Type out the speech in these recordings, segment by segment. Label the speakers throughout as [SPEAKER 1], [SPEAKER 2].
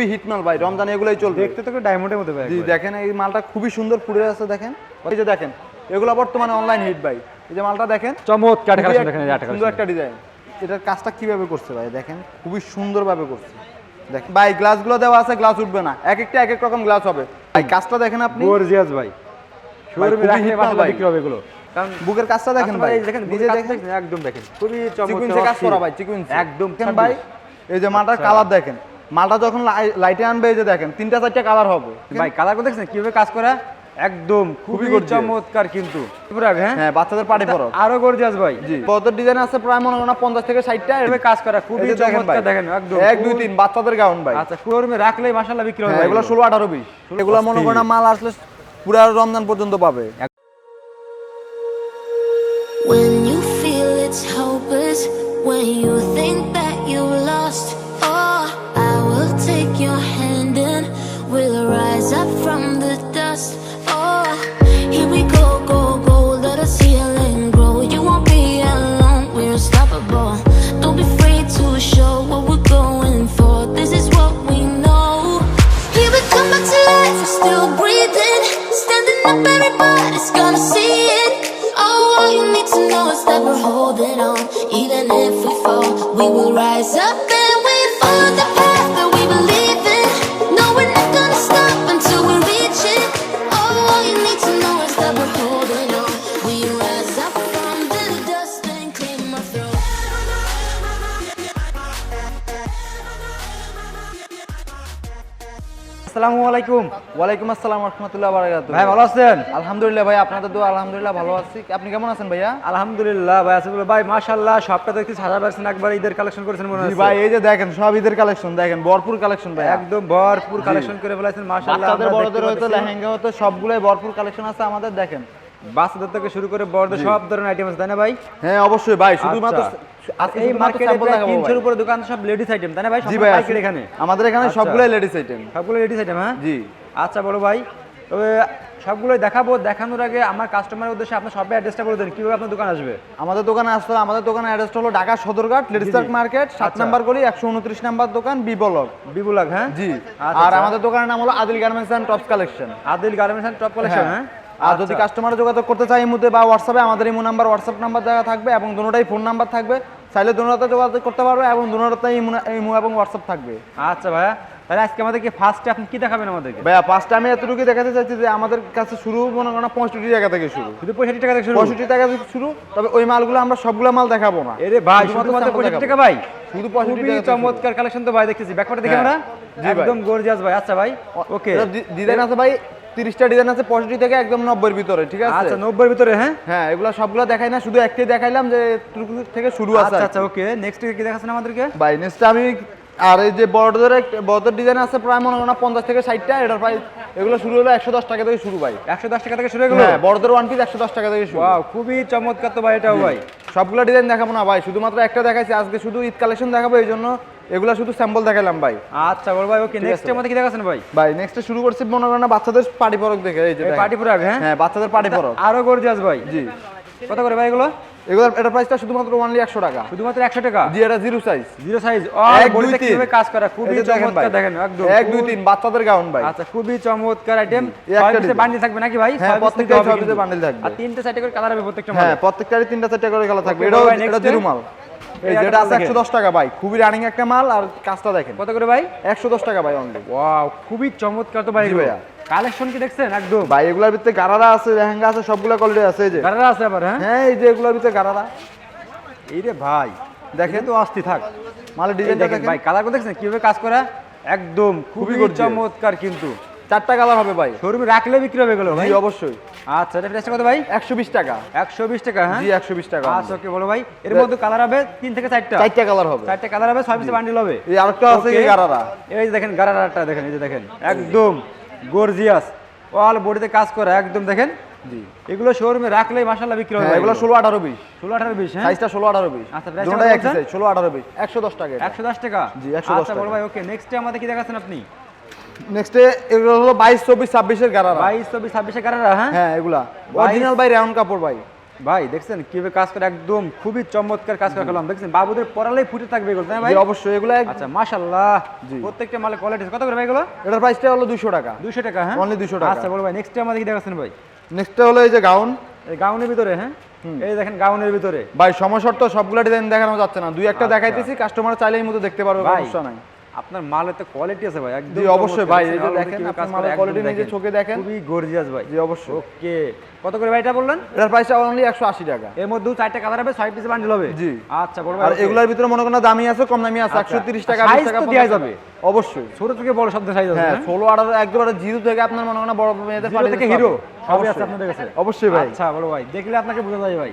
[SPEAKER 1] খুবই হিট মাল ভাই রমজান এগুলোই চলবে।
[SPEAKER 2] দেখতে তো ডায়মন্ডের মধ্যে ভাই
[SPEAKER 1] জি দেখেন এই মালটা খুবই সুন্দর ফুটে আছে দেখেন। এই যে দেখেন এগুলো বর্তমানে অনলাইন হিট ভাই। এই যে মালটা দেখেন
[SPEAKER 2] চমৎকার দেখেন
[SPEAKER 1] সুন্দর একটা ডিজাইন এটার কাজটা কীভাবে করছে ভাই দেখেন খুবই সুন্দরভাবে করছে। দেখেন ভাই গ্লাসগুলো দেওয়া আছে গ্লাস উঠবে না। এক একটা এক এক রকম গ্লাস হবে। ভাই কাজটা দেখেন আপনি।
[SPEAKER 2] গর্জিয়াস ভাই। বিক্রি হবে এগুলো। কারণ
[SPEAKER 1] বুকের কাজটা দেখেন ভাই
[SPEAKER 2] দেখেন
[SPEAKER 1] নিজে দেখেন।
[SPEAKER 2] একদম দেখেন। খুবই চমৎকার।
[SPEAKER 1] কাজ করা ভাই চিকুইন্সে
[SPEAKER 2] একদম
[SPEAKER 1] দেখেন ভাই এই যে মালটার কালার দেখেন। মালটা যখন লাই- লাইটে আনবে এই যে দেখেন তিনটা চারটা কালার হবে।
[SPEAKER 2] ভাই কালার করে দেখছেন? কীভাবে কাজ করা? একদম খুবই চমৎকার কিন্তু। হ্যাঁ?
[SPEAKER 1] হ্যাঁ বাচ্চাদের পরো
[SPEAKER 2] আরও গর্জিয়াস ভাই।
[SPEAKER 1] ডিজাইন আছে প্রায় মনে করেন পঞ্চাশ থেকে ষাটটা
[SPEAKER 2] কীভাবে কাজ করা। খুবই চমৎকার দেখেন একদম
[SPEAKER 1] এক দুই তিন বাচ্চাদের গাউন ভাই।
[SPEAKER 2] আচ্ছা শোরুমে রাখলেই মাসাল্লাহ বিক্রি হবে
[SPEAKER 1] হ্যাঁ, এগুলো ষোলো আঠারো বিশ। এগুলো মনে করেন মাল আসলে পুরা রমজান পর্যন্ত পাবে।
[SPEAKER 3] When you feel it's hopeless, when you think the
[SPEAKER 2] আসসালামু আলাইকুম।
[SPEAKER 1] ওয়ালাইকুম আসসালাম রহমতুল্লাহ বারাকাতুহু।
[SPEAKER 2] ভাই ভালো আছেন?
[SPEAKER 1] আলহামদুলিল্লাহ ভাই আপনাদের দোয়া আলহামদুলিল্লাহ ভালো আছি। আপনি কেমন আছেন ভাইয়া?
[SPEAKER 2] আলহামদুলিল্লাহ ভাই আসিফুল ভাই মাশাআল্লাহ সবটা দেখতে সাদা পারছেন একবার ঈদের কালেকশন করেছেন মনে হচ্ছে।
[SPEAKER 1] ভাই এই যে দেখেন সব ঈদের কালেকশন দেখেন ভরপুর কালেকশন ভাই
[SPEAKER 2] একদম ভরপুর কালেকশন করে ফেলেছেন মাশাআল্লাহ
[SPEAKER 1] বাচ্চাদের বড়দের হয়তো লেহেঙ্গা হয়তো সবগুলাই ভরপুর কালেকশন আছে আমাদের দেখেন।
[SPEAKER 2] বাচ্চাদের থেকে শুরু করে বড়দের সব ধরনের আইটেম আছে তাই না ভাই?
[SPEAKER 1] হ্যাঁ অবশ্যই ভাই শুধুমাত্র
[SPEAKER 2] আচ্ছা।
[SPEAKER 1] আজকে
[SPEAKER 2] এই মার্কেটে প্রায়
[SPEAKER 1] দেখাবো
[SPEAKER 2] তিনশোর উপরে দোকান সব লেডিস আইটেম তাই না ভাই? সব
[SPEAKER 1] ভাই
[SPEAKER 2] পাইকারি এখানে।
[SPEAKER 1] আমাদের এখানে। সবগুলাই লেডিস আইটেম
[SPEAKER 2] সবগুলো লেডিস আইটেম হ্যাঁ?
[SPEAKER 1] জি।
[SPEAKER 2] আচ্ছা বলো ভাই। তবে সবগুলোই দেখাবো দেখানোর আগে আমার কাস্টমারের উদ্দেশ্যে আপনার সবাই অ্যাড্রেসটা বলে দেন কীভাবে আপনার দোকান আসবে?
[SPEAKER 1] আমাদের দোকানে আসতে আমাদের দোকানের অ্যাড্রেসটা হলো ঢাকা সদরঘাট লেডিস
[SPEAKER 2] জি।
[SPEAKER 1] মার্কেট সাত
[SPEAKER 2] আচ্ছা।
[SPEAKER 1] নাম্বার গলি একশো উনত্রিশ নাম্বার দোকান বি ব্লক।
[SPEAKER 2] বিবুলাগ হ্যাঁ?
[SPEAKER 1] জি।
[SPEAKER 2] আচ্ছা,
[SPEAKER 1] আর। আমাদের দোকানের নাম হলো Adil garments and tops collection.
[SPEAKER 2] Adil garments and top collection হ্যাঁ?
[SPEAKER 1] আর যদি কাস্টমার যোগাযোগ করতে চায় এই মুহূর্তে বা হোয়াটসঅ্যাপে আমাদের ইমো নাম্বার হোয়াটসঅ্যাপ নাম্বার দেওয়া থাকবে এবং দুটোটাই ফোন নাম্বার থাকবে চাইলে দুটোতে যোগাযোগ করতে পারবে এবং দুটোতে ইমো ইমো এবং হোয়াটসঅ্যাপ থাকবে।
[SPEAKER 2] আচ্ছা ভাইয়া তাহলে আজকে আমাদেরকে ফার্স্টে আপনি কি দেখাবেন আমাদেরকে?
[SPEAKER 1] ভাইয়া ফার্স্টে আমি এতটুকু দেখাতে চাইছি যে আমাদের কাছে শুরু মনে করেন পঁয়ষট্টি টাকা থেকে শুরু।
[SPEAKER 2] শুধু পঁয়ষট্টি টাকা থেকে শুরু?
[SPEAKER 1] পঁয়ষট্টি টাকা থেকে শুরু তবে ওই মালগুলো আমরা সবগুলো মাল দেখাবো না।
[SPEAKER 2] এরে ভাই
[SPEAKER 1] শুধুমাত্র
[SPEAKER 2] পঁয়ষট্টি টাকা ভাই?
[SPEAKER 1] শুধু 65
[SPEAKER 2] খুবই
[SPEAKER 1] টাকা
[SPEAKER 2] চমৎকার কালেকশন তো ভাই দেখতেছি। ব্যাকপারটা দেখে
[SPEAKER 1] হ্যাঁ।
[SPEAKER 2] আমরা? একদম গর্জিয়াস ভাই। আচ্ছা ভাই ওকে
[SPEAKER 1] ডিজাইন আছে ভাই? তিরিশটা ডিজাইন আছে পঁয়ষট্টি থেকে একদম নব্বইয়ের ভিতরে ঠিক আছে?
[SPEAKER 2] আচ্ছা নব্বই ভিতরে হ্যাঁ?
[SPEAKER 1] হ্যাঁ এগুলো সবগুলো দেখাই না শুধু একটাই দেখাইলাম যে থেকে শুরু আছে
[SPEAKER 2] আচ্ছা আচ্ছা ওকে নেক্সট কি দেখাচ্ছেন আমাদেরকে?
[SPEAKER 1] বাই নেক্সট আমি আর এই যে বড়দের বড়দের ডিজাইন আছে প্রায় মনে করেন পঞ্চাশ থেকে ষাটটা এটার প্রাইস এগুলো শুরু হলো একশো দশ টাকা থেকে শুরু ভাই।
[SPEAKER 2] একশো দশ টাকা থেকে শুরু হয়ে গেলো
[SPEAKER 1] হ্যাঁ বড়দের ওয়ান পিস একশো দশ টাকা থেকে শুরু।
[SPEAKER 2] খুবই চমৎকার তো ভাই এটাও ভাই।
[SPEAKER 1] সবগুলো ডিজাইন দেখাবো না ভাই শুধুমাত্র একটা দেখাইছি আজকে শুধু ঈদ কালেকশন দেখাবো এই জন্য এগুলো শুধু স্যাম্পল দেখালাম ভাই।
[SPEAKER 2] আচ্ছা বল ভাই ওকে নেক্সট
[SPEAKER 1] আছে
[SPEAKER 2] আমাদের কি দেখাচ্ছেন ভাই?
[SPEAKER 1] ভাই নেক্সট শুরু করছি মনে করেন বাচ্চাদের পার্টি পরক দেখে এই যে।
[SPEAKER 2] পার্টি পুরাগ হ্যাঁ?
[SPEAKER 1] হ্যাঁ বাচ্চাদের পার্টি পরক
[SPEAKER 2] আরও গর্জিয়াস ভাই।
[SPEAKER 1] জি।
[SPEAKER 2] কত করে ভাই এগুলো?
[SPEAKER 1] এগুলো এটা প্রাইসটা শুধুমাত্র ওনলি একশো টাকা।
[SPEAKER 2] শুধুমাত্র একশো টাকা?
[SPEAKER 1] জি এটা জিরো সাইজ
[SPEAKER 2] জিরো সাইজ
[SPEAKER 1] এক, দুই,
[SPEAKER 2] বডিতে। কীভাবে কাজ করা? খুবই চমৎকার দেখেন একদম
[SPEAKER 1] এক দুই তিন বাচ্চাদের গাউন ভাই।
[SPEAKER 2] আচ্ছা খুবই চমৎকার আইটেম
[SPEAKER 1] design।
[SPEAKER 2] বান্ডিল থাকবে নাকি ভাই?
[SPEAKER 1] হ্যাঁ,
[SPEAKER 2] piece কিন্তু।
[SPEAKER 1] bundle থাকবে।
[SPEAKER 2] আর তিনটে চারটে করে কালার হবে প্রত্যেকটা
[SPEAKER 1] হ্যাঁ
[SPEAKER 2] মালে।
[SPEAKER 1] প্রত্যেকটারই তিনটা চারটা করে কালার থাকবে।
[SPEAKER 2] Next
[SPEAKER 1] এটা জিরো মাল এই
[SPEAKER 2] এই
[SPEAKER 1] যেটা আছে
[SPEAKER 2] দেখেন।
[SPEAKER 1] একশো দশ টাকা ভাই খুবই রানিং একটা মাল আর কাজটা দেখেন।
[SPEAKER 2] কত করে ভাই?
[SPEAKER 1] একশো দশ টাকা ভাই অনলি
[SPEAKER 2] ওয়াও খুবই চমৎকার তো ভাই
[SPEAKER 1] ভাইয়া।
[SPEAKER 2] কালেকশন কি দেখছেন? একদম।
[SPEAKER 1] ভাই এগুলোর ভিতরে গারারা আছে লেহেঙ্গা আছে সবগুলো কোয়ালিটি আছে এই যে।
[SPEAKER 2] গাড়ারা আছে আবার হ্যাঁ?
[SPEAKER 1] হ্যাঁ এই যে এগুলোর ভিতরে গারারা।
[SPEAKER 2] এই রে ভাই দেখেন তো আসতি থাক।
[SPEAKER 1] মালের
[SPEAKER 2] এই
[SPEAKER 1] ডিজাইনটা
[SPEAKER 2] দেখেন ভাই কালার দেখছেন? কীভাবে কাজ করা? একদম খুবই চমৎকার কিন্তু।
[SPEAKER 1] চারটা কালার হবে ভাই।
[SPEAKER 2] শোরুমে রাখলে বিক্রি হবে গেলো ভাই।
[SPEAKER 1] অবশ্যই।
[SPEAKER 2] আচ্ছা এটা প্রাইসটা কত ভাই?
[SPEAKER 1] একশো বিশ টাকা।
[SPEAKER 2] একশো বিশ টাকা হ্যাঁ?
[SPEAKER 1] জি একশো বিশ টাকা
[SPEAKER 2] আচ্ছা ওকে বলো ভাই। এর মধ্যে কালার হবে তিন থেকে চারটা।
[SPEAKER 1] চারটা কালার হবে।
[SPEAKER 2] চারটা কালার হবে ছয় পিসে বান্ডিল হবে।
[SPEAKER 1] এই আরেকটা আছে. এই গারারা।
[SPEAKER 2] এই যে দেখেন গারারাটা দেখেন এই যে দেখেন। একদম গর্জিয়াস অল বডিতে কাজ করা একদম দেখেন।
[SPEAKER 1] জি।
[SPEAKER 2] এগুলো শোরুমে রাখলেই মাশাআল্লাহ বিক্রি হবে
[SPEAKER 1] হ্যাঁ এগুলো ষোলো আঠারো বিশ।
[SPEAKER 2] ষোলো আঠারো বিশ হ্যাঁ?
[SPEAKER 1] সাইজটা ষোলো আঠারো বিশ।
[SPEAKER 2] আচ্ছা, price
[SPEAKER 1] দুটোটাই
[SPEAKER 2] কত
[SPEAKER 1] একই
[SPEAKER 2] বলছেন?
[SPEAKER 1] সাইজ ষোলো আঠারো বিশ। একশো দশ টাকা
[SPEAKER 2] একশো দশ টাকা?
[SPEAKER 1] জি, 110
[SPEAKER 2] আচ্ছা বলো
[SPEAKER 1] টাকা।
[SPEAKER 2] ভাই ওকে নেক্সটে আমাদের কি দেখাচ্ছেন আপনি?
[SPEAKER 1] নেক্সটে এগুলো হলো বাইশ চব্বিশ ছাব্বিশের গারারা।
[SPEAKER 2] বাইশ চব্বিশ ছাব্বিশে গারারা হ্যাঁ?
[SPEAKER 1] হ্যাঁ এগুলা। অরিজিনাল ভাই রেওন কাপড় ভাই।
[SPEAKER 2] ভাই দেখছেন কীভাবে কাজ করে একদম খুবই চমৎকার কাজ করে দেখছেন বাবুদের ফুটে থাকবে এগুলো তাই ভাই?
[SPEAKER 1] অবশ্যই এগুলো
[SPEAKER 2] আচ্ছা প্রত্যেকটা মালের কোয়ালিটি কত করে ভাই এগুলো?
[SPEAKER 1] এটার প্রাইসটা হলো টাকা।
[SPEAKER 2] দুশো টাকা হ্যাঁ?
[SPEAKER 1] 200 টাকা।
[SPEAKER 2] আচ্ছা বলো ভাই নেক্সট আমাদের কি দেখাচ্ছেন ভাই।
[SPEAKER 1] নেক্সটটা হলো এই যে গাউন
[SPEAKER 2] এই গাউনের ভিতরে হ্যাঁ? এই দেখেন গাউনের ভিতরে।
[SPEAKER 1] ভাই সমস্যার তো সবগুলো ডিজাইন দেখানো যাচ্ছে না। দুই একটা
[SPEAKER 2] আচ্ছা।
[SPEAKER 1] দেখাইতেছি কাস্টমার চাইলে এই মতো দেখতে পারবে সমস্যা নাই।
[SPEAKER 2] আপনার মালের তো কোয়ালিটি আছে ভাই একদম
[SPEAKER 1] অবশ্যই ভাই, এই যে দেখেন,
[SPEAKER 2] কীভাবে
[SPEAKER 1] আপনি
[SPEAKER 2] কাজ করে,
[SPEAKER 1] মালের
[SPEAKER 2] একদম
[SPEAKER 1] নিজে চোখে দেখেন।
[SPEAKER 2] খুবই গর্জিয়াস ভাই
[SPEAKER 1] জি অবশ্যই
[SPEAKER 2] ওকে কত করে ভাই এটা বললেন
[SPEAKER 1] এটার প্রাইসটা অনলি একশো আশি টাকা
[SPEAKER 2] এর মধ্যে চারটা কালার হবে ছয় পিস বান্ডেল হবে
[SPEAKER 1] জি।
[SPEAKER 2] আচ্ছা বড় ভাই
[SPEAKER 1] আর। এগুলোর ভিতরে মনে করেন দামি আছে কম দামি আছে
[SPEAKER 2] আচ্ছা।
[SPEAKER 1] একশো তিরিশ টাকা 20 টাকা
[SPEAKER 2] তো
[SPEAKER 1] 50
[SPEAKER 2] দেয়া
[SPEAKER 1] টাকা।
[SPEAKER 2] যাবে।
[SPEAKER 1] অবশ্যই
[SPEAKER 2] ছোট থেকে বড় সব সাইজ আছে
[SPEAKER 1] হ্যাঁ
[SPEAKER 2] হ্যাঁ?
[SPEAKER 1] ষোলো আঠারো একবারে জিরো থেকে আপনার মনে করেন বড় মেয়েদের
[SPEAKER 2] Zero থেকে হিরো। সবই আছে। আপনাদের কাছে
[SPEAKER 1] অবশ্যই ভাই
[SPEAKER 2] আচ্ছা বড় ভাই দেখলে আপনাকে বোঝা যায় ভাই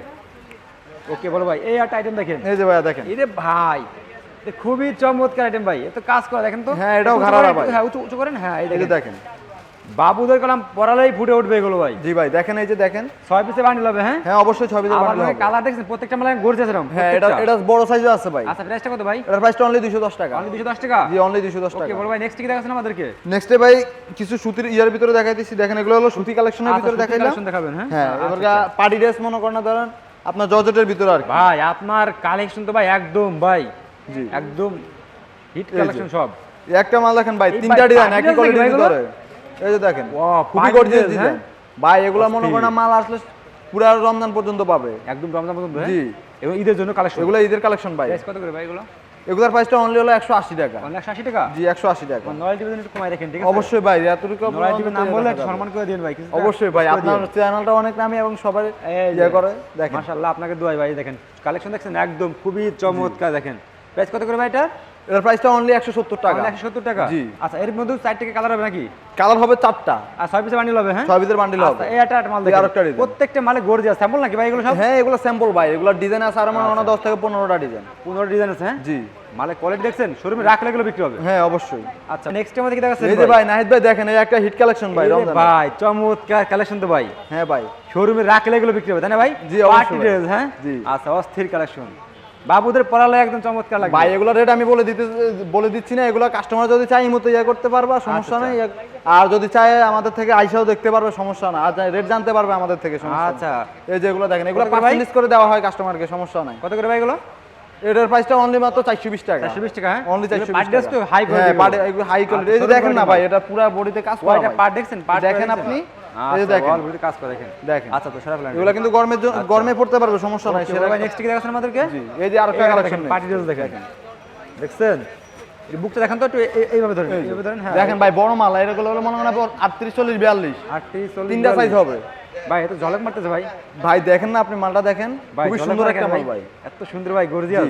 [SPEAKER 2] ওকে বড় ভাই এই একটা আইটেম দেখেন
[SPEAKER 1] এই যে ভাইয়া দেখেন
[SPEAKER 2] এই ভাই খুবই চমৎকার আইটেম ভাই। এত কাজ করা দেখেন তো?
[SPEAKER 1] হ্যাঁ, এটাও ঘাড়ারা ভাই।
[SPEAKER 2] হ্যাঁ উঁচু উঁচু করেন হ্যাঁ এই দেখেন।
[SPEAKER 1] দেখেন।
[SPEAKER 2] বাবুদের কলাম পড়ালেই ফুটে উঠবে এগুলো ভাই।
[SPEAKER 1] জি ভাই দেখেন এই যে দেখেন।
[SPEAKER 2] ছয় পিসে বান্ডিল হবে হ্যাঁ?
[SPEAKER 1] হ্যাঁ অবশ্যই ছয়
[SPEAKER 2] পিসে
[SPEAKER 1] বানানো হবে।
[SPEAKER 2] কালার দেখছেন? প্রত্যেকটা মানে গর্জে আছে এরকম
[SPEAKER 1] হ্যাঁ এটা এটা বড় সাইজও আছে ভাই।
[SPEAKER 2] আচ্ছা প্রাইসটা কত ভাই?
[SPEAKER 1] এটার প্রাইসটা অনলি দুশো দশ টাকা।
[SPEAKER 2] অনলি দুশো দশ টাকা?
[SPEAKER 1] জি অনলি দুশো দশ
[SPEAKER 2] ওকে
[SPEAKER 1] টাকা।
[SPEAKER 2] বড় ভাই নেক্সট কি দেখাচ্ছেন আমাদেরকে?
[SPEAKER 1] নেক্সটে ভাই কিছু সুতির ইয়ার ভিতরে দেখাইতেছি দেখেন এগুলো হলো সুতি কালেকশনের
[SPEAKER 2] আচ্ছা,
[SPEAKER 1] ভিতরে দেখাইলাম।
[SPEAKER 2] collection দেখাবেন, হ্যাঁ?
[SPEAKER 1] হ্যাঁ
[SPEAKER 2] আচ্ছা,
[SPEAKER 1] পার্টি ড্রেস মনে করেন না ধরেন আপনার জর্জেটের ভিতরে আর
[SPEAKER 2] ভাই আপনার কালেকশন তো ভাই একদম ভাই। একদম হিট কালেকশন সব।
[SPEAKER 1] একটা মাল দেখেন ভাই তিনটা ডিজাইন একই? ভিতরে এই যে দেখেন খুবই গর্জিয়াস ডিজাইন? ভাই এগুলো মনে করেন মাল আসলে পুরা রমজান পর্যন্ত পাবে।
[SPEAKER 2] একদম রমজান পর্যন্ত হ্যাঁ?
[SPEAKER 1] জি।
[SPEAKER 2] এবং ঈদের জন্য কালেকশন
[SPEAKER 1] এগুলো ঈদের কালেকশন ভাই।
[SPEAKER 2] প্রাইস কত করে ভাই এগুলো?
[SPEAKER 1] এগুলোর প্রাইসটা অনলি হলো একশো আশি টাকা।
[SPEAKER 2] অনলি একশো আশি টাকা?
[SPEAKER 1] জি একশো আশি টাকা।
[SPEAKER 2] নয় টিভি একটু কমাই রাখেন ঠিক আছে?
[SPEAKER 1] অবশ্যই ভাই এতটুকু
[SPEAKER 2] নাম বলে। সম্মান করে দিন ভাই
[SPEAKER 1] অবশ্যই ভাই আপনার চ্যানেলটা অনেক নামি এবং সবাই ইয়ে করে দেখেন।
[SPEAKER 2] মাশাআল্লাহ আপনাকে দোয়াই ভাই দেখেন। কালেকশন দেখছেন? একদম খুবই চমৎকার দেখেন। প্রাইস কত করে ভাই এটা?
[SPEAKER 1] এটার প্রাইসটা অনলি একশো সত্তর টাকা।
[SPEAKER 2] একশো সত্তর টাকা?
[SPEAKER 1] জি।
[SPEAKER 2] আচ্ছা এর মধ্যে চার টাকা কালার হবে নাকি?
[SPEAKER 1] কালার হবে চারটা।
[SPEAKER 2] আর ছয় পিসে বান্ডিল হবে হ্যাঁ?
[SPEAKER 1] ছয় পিসের বান্ডিল হবে
[SPEAKER 2] আচ্ছা, এই একটা একটা মাল দেখেন।
[SPEAKER 1] আরেকটা design।
[SPEAKER 2] প্রত্যেকটা মালে গর্জিয়াস স্যাম্পল নাকি ভাই এগুলো সব?
[SPEAKER 1] হ্যাঁ এগুলো স্যাম্পল ভাই। এগুলো ডিজাইন আছে আর মনে হয় না দশ থেকে পনেরোটা ডিজাইন
[SPEAKER 2] পনেরো ডিজাইন আছে হ্যাঁ?
[SPEAKER 1] জি।
[SPEAKER 2] মালে কোয়ালিটি দেখছেন? শোরুমে রাখলে এগুলো বিক্রি হবে।
[SPEAKER 1] হ্যাঁ অবশ্যই।
[SPEAKER 2] আচ্ছা নেক্সট আমাদের কি দেখাচ্ছেন
[SPEAKER 1] এই যে ভাই? নাহিদ ভাই দেখেন এই একটা হিট কালেকশন ভাই রমজান
[SPEAKER 2] ভাই চমৎকার কালেকশন তো ভাই।
[SPEAKER 1] হ্যাঁ ভাই।
[SPEAKER 2] শোরুমে রাখলে এগুলো বিক্রি হবে তাই না ভাই?
[SPEAKER 1] জি, অবশ্যই
[SPEAKER 2] হ্যাঁ?
[SPEAKER 1] জি।
[SPEAKER 2] আচ্ছা অস্থির কালেকশন বাবুদের পড়ালে একদম চমৎকার লাগবে।
[SPEAKER 1] ভাই এগুলো রেট আমি বলে দিতে বলে দিচ্ছি না এগুলো কাস্টমার যদি চাই মতো ইয়ে করতে পারবা সমস্যা
[SPEAKER 2] আচ্ছা,
[SPEAKER 1] নেই। আর যদি চায় আমাদের থেকে আইসাও দেখতে পারবে সমস্যা না। আর রেট জানতে পারবে আমাদের থেকে সমস্যা
[SPEAKER 2] আচ্ছা।
[SPEAKER 1] এই যে এগুলো দেখেন এগুলো পার্সেন্টেজ করে দেওয়া হয় কাস্টমারকে সমস্যা নাই।
[SPEAKER 2] কত করে ভাই এগুলো?
[SPEAKER 1] এটার প্রাইসটা অনলি মাত্র চারশো বিশ টাকা।
[SPEAKER 2] চারশো বিশ টাকা হ্যাঁ?
[SPEAKER 1] অনলি চারশো
[SPEAKER 2] পার ড্রেস তো হাই কোয়ালিটি
[SPEAKER 1] হাই কোয়ালিটি এই যে দেখেন না ভাই এটা পুরো বডিতে কাজ করা
[SPEAKER 2] ওইটা
[SPEAKER 1] ভাই।
[SPEAKER 2] পার দেখছেন পার
[SPEAKER 1] দেখেন আপনি। এই
[SPEAKER 2] আচ্ছা
[SPEAKER 1] দেখেন।
[SPEAKER 2] অল ভিডিও কাজ করে দেখেন।
[SPEAKER 1] দেখেন।
[SPEAKER 2] আচ্ছা তো সারা প্ল্যান
[SPEAKER 1] এগুলো কিন্তু গরমের গরমে পড়তে পারবে সমস্যা নাই সেটা
[SPEAKER 2] নেক্সট কি দেখাচ্ছেন আমাদেরকে?
[SPEAKER 1] জি, এই যে আরেকটা কালেকশন
[SPEAKER 2] পার্টি ড্রেস দেখেন দেখছেন? বুকটা দেখান তো একটু এই- এই- এইভাবে ধরেন এইভাবে ধরেন হ্যাঁ।
[SPEAKER 1] দেখেন ভাই বড় মাল এগুলো হলো মনে হয় আটত্রিশ চল্লিশ বিয়াল্লিশ।
[SPEAKER 2] আটত্রিশ চল্লিশ
[SPEAKER 1] তিনটা সাইজ হবে।
[SPEAKER 2] ভাই এত ঝলক মারতেছে ভাই।
[SPEAKER 1] ভাই দেখেন না আপনি মালটা দেখেন। খুবই সুন্দর একটা মাল ভাই?
[SPEAKER 2] এত সুন্দর ভাই গর্জিয়াস